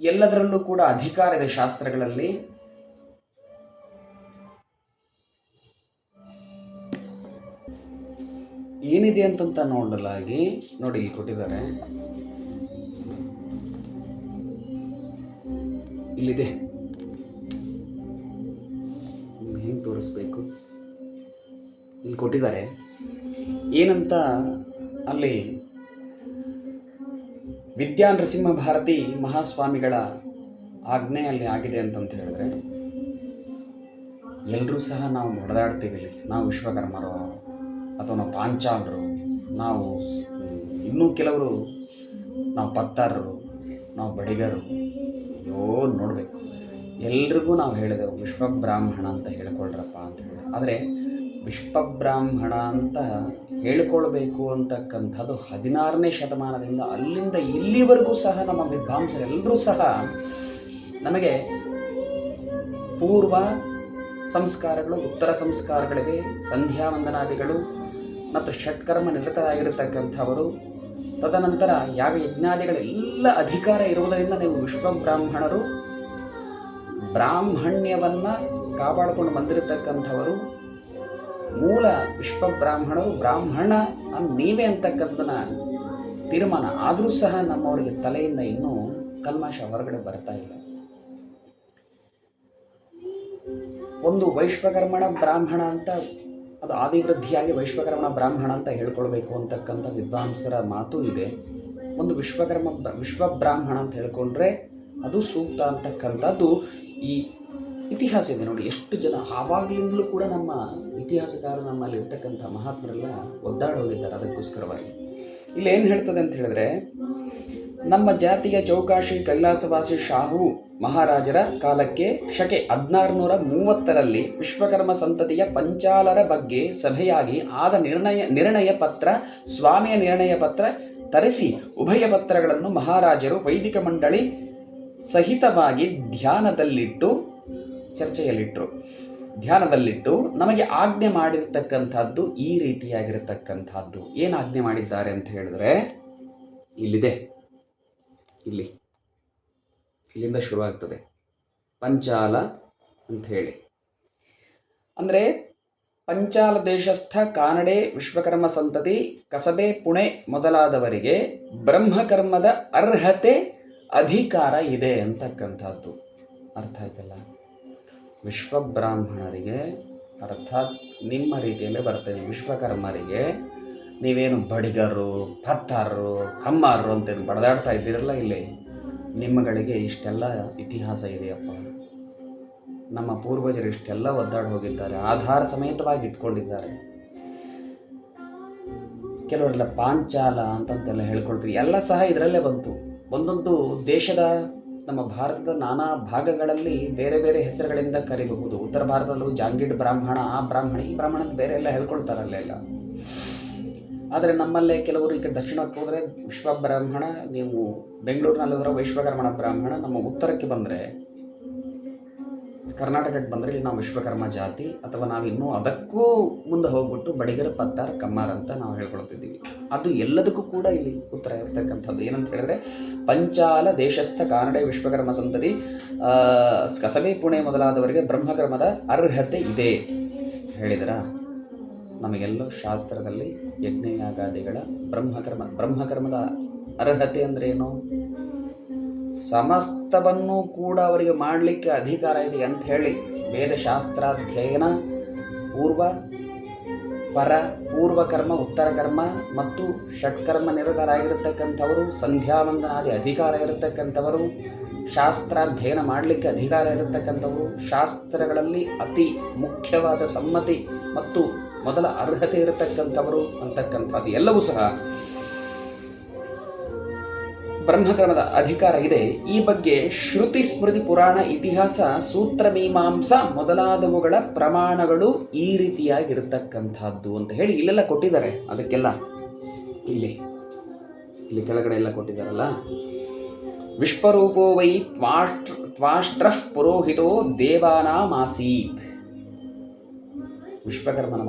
ಎಲ್ಲದರಲ್ಲೂ ಕೂಡ ಅಧಿಕಾರ ಇದೆ ಶಾಸ್ತ್ರಗಳಲ್ಲಿ ಏನಿದೆ ಅಂತಂತ ನೋಡಲಾಗಿ ನೋಡಿ ಇಲ್ಲಿ ಕೊಟ್ಟಿದ್ದಾರೆ. ಇಲ್ಲಿದೆ. ಹೆಂಗೆ ತೋರಿಸ್ಬೇಕು? ಇಲ್ಲಿ ಕೊಟ್ಟಿದ್ದಾರೆ. ಏನಂತ ಅಲ್ಲಿ ವಿದ್ಯಾ ನರಸಿಂಹ ಭಾರತಿ ಮಹಾಸ್ವಾಮಿಗಳ ಆಜ್ಞೆ ಅಲ್ಲಿ ಆಗಿದೆ ಅಂತಂತ ಹೇಳಿದ್ರೆ ಎಲ್ಲರೂ ಸಹ ನಾವು ಹೊಡೆದಾಡ್ತೀವಿ ಇಲ್ಲಿ. ನಾವು ವಿಶ್ವಕರ್ಮರು. ಅಥವಾ ನಾವು ಪಾಂಚಾಲರು ನಾವು ಇನ್ನೂ ಕೆಲವರು ನಾವು ಪತ್ತಾರರು, ನಾವು ಬಡಿಗರು, ಅಯ್ಯೋ ನೋಡಬೇಕು. ಎಲ್ರಿಗೂ ನಾವು ಹೇಳಿದೆವು ವಿಶ್ವಬ್ರಾಹ್ಮಣ ಅಂತ ಹೇಳ್ಕೊಳ್ರಪ್ಪ ಅಂತ ಹೇಳಿ ಆದರೆ ವಿಶ್ವಬ್ರಾಹ್ಮಣ ಅಂತ ಹೇಳ್ಕೊಳ್ಬೇಕು ಅಂತಕ್ಕಂಥದ್ದು ಹದಿನಾರನೇ ಶತಮಾನದಿಂದ ಅಲ್ಲಿಂದ ಇಲ್ಲಿವರೆಗೂ ಸಹ ನಮ್ಮ ವಿದ್ವಾಂಸರೆಲ್ಲರೂ ಸಹ ನಮಗೆ ಪೂರ್ವ ಸಂಸ್ಕಾರಗಳು, ಉತ್ತರ ಸಂಸ್ಕಾರಗಳಿವೆ ಸಂಧ್ಯಾ ವಂದನಾದಿಗಳು ಮತ್ತು ಷಟ್ಕರ್ಮ ನಿರತರಾಗಿರತಕ್ಕಂಥವರು, ತದನಂತರ ಯಾವ ಯಜ್ಞಾದಿಗಳೆಲ್ಲ ಅಧಿಕಾರ ಇರುವುದರಿಂದ ನೀವು ವಿಶ್ವ ಬ್ರಾಹ್ಮಣರು, ಬ್ರಾಹ್ಮಣ್ಯವನ್ನು ಕಾಪಾಡಿಕೊಂಡು ಬಂದಿರತಕ್ಕಂಥವರು, ಮೂಲ ವಿಶ್ವಬ್ರಾಹ್ಮಣರು ಬ್ರಾಹ್ಮಣ ಅನ್ ನೀವೇ ಅಂತಕ್ಕಂಥದನ್ನ ತೀರ್ಮಾನ ಆದರೂ ಸಹ ನಮ್ಮವರಿಗೆ ತಲೆಯಿಂದ ಇನ್ನೂ ಕಲ್ಮಾಶ ಹೊರಗಡೆ ಬರ್ತಾ ಇಲ್ಲ. ಒಂದು ವೈಶ್ವಕರ್ಮಣ ಬ್ರಾಹ್ಮಣ ಅಂತ ಅದು ಆದಿವೃದ್ಧಿಯಾಗಿ ವೈಶ್ವಕರ್ಮಣ ಬ್ರಾಹ್ಮಣ ಅಂತ ಹೇಳ್ಕೊಳ್ಬೇಕು ಅಂತಕ್ಕಂಥ ವಿದ್ವಾಂಸರ ಮಾತು ಇದೆ. ಒಂದು ವಿಶ್ವಕರ್ಮ ವಿಶ್ವ ಬ್ರಾಹ್ಮಣ ಅಂತ ಹೇಳ್ಕೊಂಡ್ರೆ ಅದು ಸೂಕ್ತ ಅಂತಕ್ಕಂಥದ್ದು. ಈ ಇತಿಹಾಸ ಇದೆ ನೋಡಿ, ಎಷ್ಟು ಜನ ಆವಾಗಲಿಂದಲೂ ಕೂಡ ನಮ್ಮ ಇತಿಹಾಸಕಾರರು ನಮ್ಮಲ್ಲಿ ಇರ್ತಕ್ಕಂಥ ಮಹಾತ್ಮರೆಲ್ಲ ಒದ್ದಾಡೋಗಿದ್ದಾರೆ ಅದಕ್ಕೋಸ್ಕರವಾಗಿ. ಇಲ್ಲಿ ಏನು ಹೇಳ್ತದೆ ಅಂತ ಹೇಳಿದ್ರೆ, ನಮ್ಮ ಜಾತಿಯ ಚೌಕಾಶಿ ಕೈಲಾಸವಾಸಿ ಶಾಹು ಮಹಾರಾಜರ ಕಾಲಕ್ಕೆ ಶಕೆ ಹದಿನಾರುನೂರ ಮೂವತ್ತರಲ್ಲಿ ವಿಶ್ವಕರ್ಮ ಸಂತತಿಯ ಪಂಚಾಲರ ಬಗ್ಗೆ ಸಭೆಯಾಗಿ ಆದ ನಿರ್ಣಯ ನಿರ್ಣಯ ಪತ್ರ, ಸ್ವಾಮಿಯ ನಿರ್ಣಯ ಪತ್ರ ತರಿಸಿ ಉಭಯ ಪತ್ರಗಳನ್ನು ಮಹಾರಾಜರು ವೈದಿಕ ಮಂಡಳಿ ಸಹಿತವಾಗಿ ಧ್ಯಾನದಲ್ಲಿಟ್ಟು ಚರ್ಚೆಯಲ್ಲಿಟ್ಟರು ಧ್ಯಾನದಲ್ಲಿಟ್ಟು ನಮಗೆ ಆಜ್ಞೆ ಮಾಡಿರ್ತಕ್ಕಂಥದ್ದು ಈ ರೀತಿಯಾಗಿರತಕ್ಕಂಥದ್ದು. ಏನು ಆಜ್ಞೆ ಮಾಡಿದ್ದಾರೆ ಅಂತ ಹೇಳಿದ್ರೆ, ಇಲ್ಲಿದೆ. ಇಲ್ಲಿ. ಇಲ್ಲಿಂದ ಶುರುವಾಗ್ತದೆ. ಪಂಚಾಲ ಅಂತ ಹೇಳಿ. ಅಂದರೆ, ಪಂಚಾಲ ದೇಶಸ್ಥ ಕಾನಡೆ ವಿಶ್ವಕರ್ಮ ಸಂತತಿ ಕಸಬೆ ಪುಣೆ ಮೊದಲಾದವರಿಗೆ ಬ್ರಹ್ಮಕರ್ಮದ ಅರ್ಹತೆ ಅಧಿಕಾರ ಇದೆ ಅಂತಕ್ಕಂಥದ್ದು. ಅರ್ಥ ಆಯ್ತಲ್ಲ? ವಿಶ್ವಬ್ರಾಹ್ಮಣರಿಗೆ, ಅರ್ಥಾತ್ ನಿಮ್ಮ ರೀತಿಯಲ್ಲೇ ಬರ್ತದೆ ವಿಶ್ವಕರ್ಮರಿಗೆ, ನೀವೇನು ಬಡಿಗರು, ಪತ್ತಾರರು, ಕಮ್ಮಾರರು ಅಂತೇನು ಬಡದಾಡ್ತಾ ಇದ್ದೀರಲ್ಲ ಇಲ್ಲಿ? ನಿಮ್ಮಗಳಿಗೆ ಇಷ್ಟೆಲ್ಲ ಇತಿಹಾಸ ಇದೆಯಪ್ಪ. ನಮ್ಮ ಪೂರ್ವಜರು ಇಷ್ಟೆಲ್ಲ ಒದ್ದಾಡಿ ಹೋಗಿದ್ದಾರೆ, ಆಧಾರ ಸಮೇತವಾಗಿ ಇಟ್ಕೊಂಡಿದ್ದಾರೆ. ಕೆಲವರೆಲ್ಲ ಪಾಂಚಾಲ ಅಂತಂತೆಲ್ಲ ಹೇಳ್ಕೊಳ್ತೀವಿ ಎಲ್ಲ ಸಹ ಇದರಲ್ಲೇ ಬಂತು. ಒಂದೊಂದು ದೇಶದ ನಮ್ಮ ಭಾರತದ ನಾನಾ ಭಾಗಗಳಲ್ಲಿ ಬೇರೆ ಬೇರೆ ಹೆಸರುಗಳಿಂದ ಕರಿಬಹುದು. ಉತ್ತರ ಭಾರತದಲ್ಲೂ ಜಾಂಗೀಡ್ ಬ್ರಾಹ್ಮಣ, ಆ ಬ್ರಾಹ್ಮಣ, ಈ ಬ್ರಾಹ್ಮಣ ಅಂತ ಬೇರೆ ಎಲ್ಲ ಹೇಳ್ಕೊಳ್ತಾರೆ ಅಲ್ಲೆಲ್ಲ ಆದರೆ ನಮ್ಮಲ್ಲೇ ಕೆಲವರು ಈ ಕಡೆ ದಕ್ಷಿಣಕ್ಕೆ ಹೋದರೆ ವಿಶ್ವ ಬ್ರಾಹ್ಮಣ, ನೀವು ಬೆಂಗಳೂರಿನಲ್ಲಿದ್ರೆ ವೈಶ್ವಕರ್ಮಣ ಬ್ರಾಹ್ಮಣ, ನಮ್ಮ ಉತ್ತರಕ್ಕೆ ಬಂದರೆ ಕರ್ನಾಟಕಕ್ಕೆ ಬಂದರೆ ಇಲ್ಲಿ ನಾವು ವಿಶ್ವಕರ್ಮ ಜಾತಿ ಅಥವಾ ನಾವು ಇನ್ನೂ ಅದಕ್ಕೂ ಮುಂದೆ ಹೋಗ್ಬಿಟ್ಟು ಬಡಿಗರ ಪತ್ತಾರ್, ಕಮ್ಮಾರ್ ಅಂತ ನಾವು ಹೇಳ್ಕೊಳ್ತಿದ್ದೀವಿ. ಅದು ಎಲ್ಲದಕ್ಕೂ ಕೂಡ ಇಲ್ಲಿ ಉತ್ತರ ಇರ್ತಕ್ಕಂಥದ್ದು. ಏನಂತ ಹೇಳಿದ್ರೆ, ಪಂಚಾಲ ದೇಶಸ್ಥ ಕಾನಡೆ ವಿಶ್ವಕರ್ಮ ಸಂತತಿ ಕಸಬೆ ಪುಣೆ ಮೊದಲಾದವರಿಗೆ ಬ್ರಹ್ಮಕರ್ಮದ ಅರ್ಹತೆ ಇದೆ. ಹೇಳಿದರಾ? ನಮಗೆಲ್ಲೋ ಶಾಸ್ತ್ರದಲ್ಲಿ ಯಜ್ಞಯಾಗಾದಿಗಳ ಬ್ರಹ್ಮಕರ್ಮ, ಬ್ರಹ್ಮಕರ್ಮದ ಅರ್ಹತೆ ಅಂದ್ರೆ ಏನು? ಸಮಸ್ತವನ್ನು ಕೂಡ ಅವರಿಗೆ ಮಾಡಲಿಕ್ಕೆ ಅಧಿಕಾರ ಇದೆ ಅಂತ ಹೇಳಿ ವೇದಶಾಸ್ತ್ರಾಧ್ಯಯನ ಪೂರ್ವ ಪರ ಪೂರ್ವಕರ್ಮ, ಉತ್ತರ ಕರ್ಮ ಮತ್ತು ಷಟ್ಕರ್ಮ ನಿರತರಾಗಿರತಕ್ಕಂಥವರು, ಸಂಧ್ಯಾವಂದನಾದಿ ಅಧಿಕಾರ ಇರತಕ್ಕಂಥವರು, ಶಾಸ್ತ್ರಾಧ್ಯಯನ ಮಾಡಲಿಕ್ಕೆ ಅಧಿಕಾರ ಇರತಕ್ಕಂಥವರು, ಶಾಸ್ತ್ರಗಳಲ್ಲಿ ಅತಿ ಮುಖ್ಯವಾದ ಸಮ್ಮತಿ ಮತ್ತು ಮೊದಲ ಅರ್ಹತೆ ಇರತಕ್ಕಂಥವರು ಅಂತಕ್ಕಂಥದ್ದು ಎಲ್ಲವೂ ಸಹ ಬ್ರಹ್ಮಕರ್ಮದ ಅಧಿಕಾರ ಇದೆ. ಈ ಬಗ್ಗೆ ಶ್ರುತಿ ಸ್ಮೃತಿ ಪುರಾಣ ಇತಿಹಾಸ, ಸೂತ್ರ ಮೀಮಾಂಸ ಮೊದಲಾದವುಗಳ ಪ್ರಮಾಣಗಳು ಈ ರೀತಿಯಾಗಿರ್ತಕ್ಕಂಥದ್ದು ಅಂತ ಹೇಳಿ ಇಲ್ಲೆಲ್ಲ ಕೊಟ್ಟಿದ್ದಾರೆ ಅದಕ್ಕೆಲ್ಲ. ಇಲ್ಲಿ ಇಲ್ಲಿ ಕೆಳಗಡೆ ಎಲ್ಲ ಕೊಟ್ಟಿದ್ದಾರಲ್ಲ. ವಿಶ್ವರೂಪೋ ವೈ ತ್ವಾಷ್ಟ್ರ ಪುರೋಹಿತೋ ದೇವಾನಾಮಾಸೀತ್. ವಿಶ್ವಕರ್ಮನ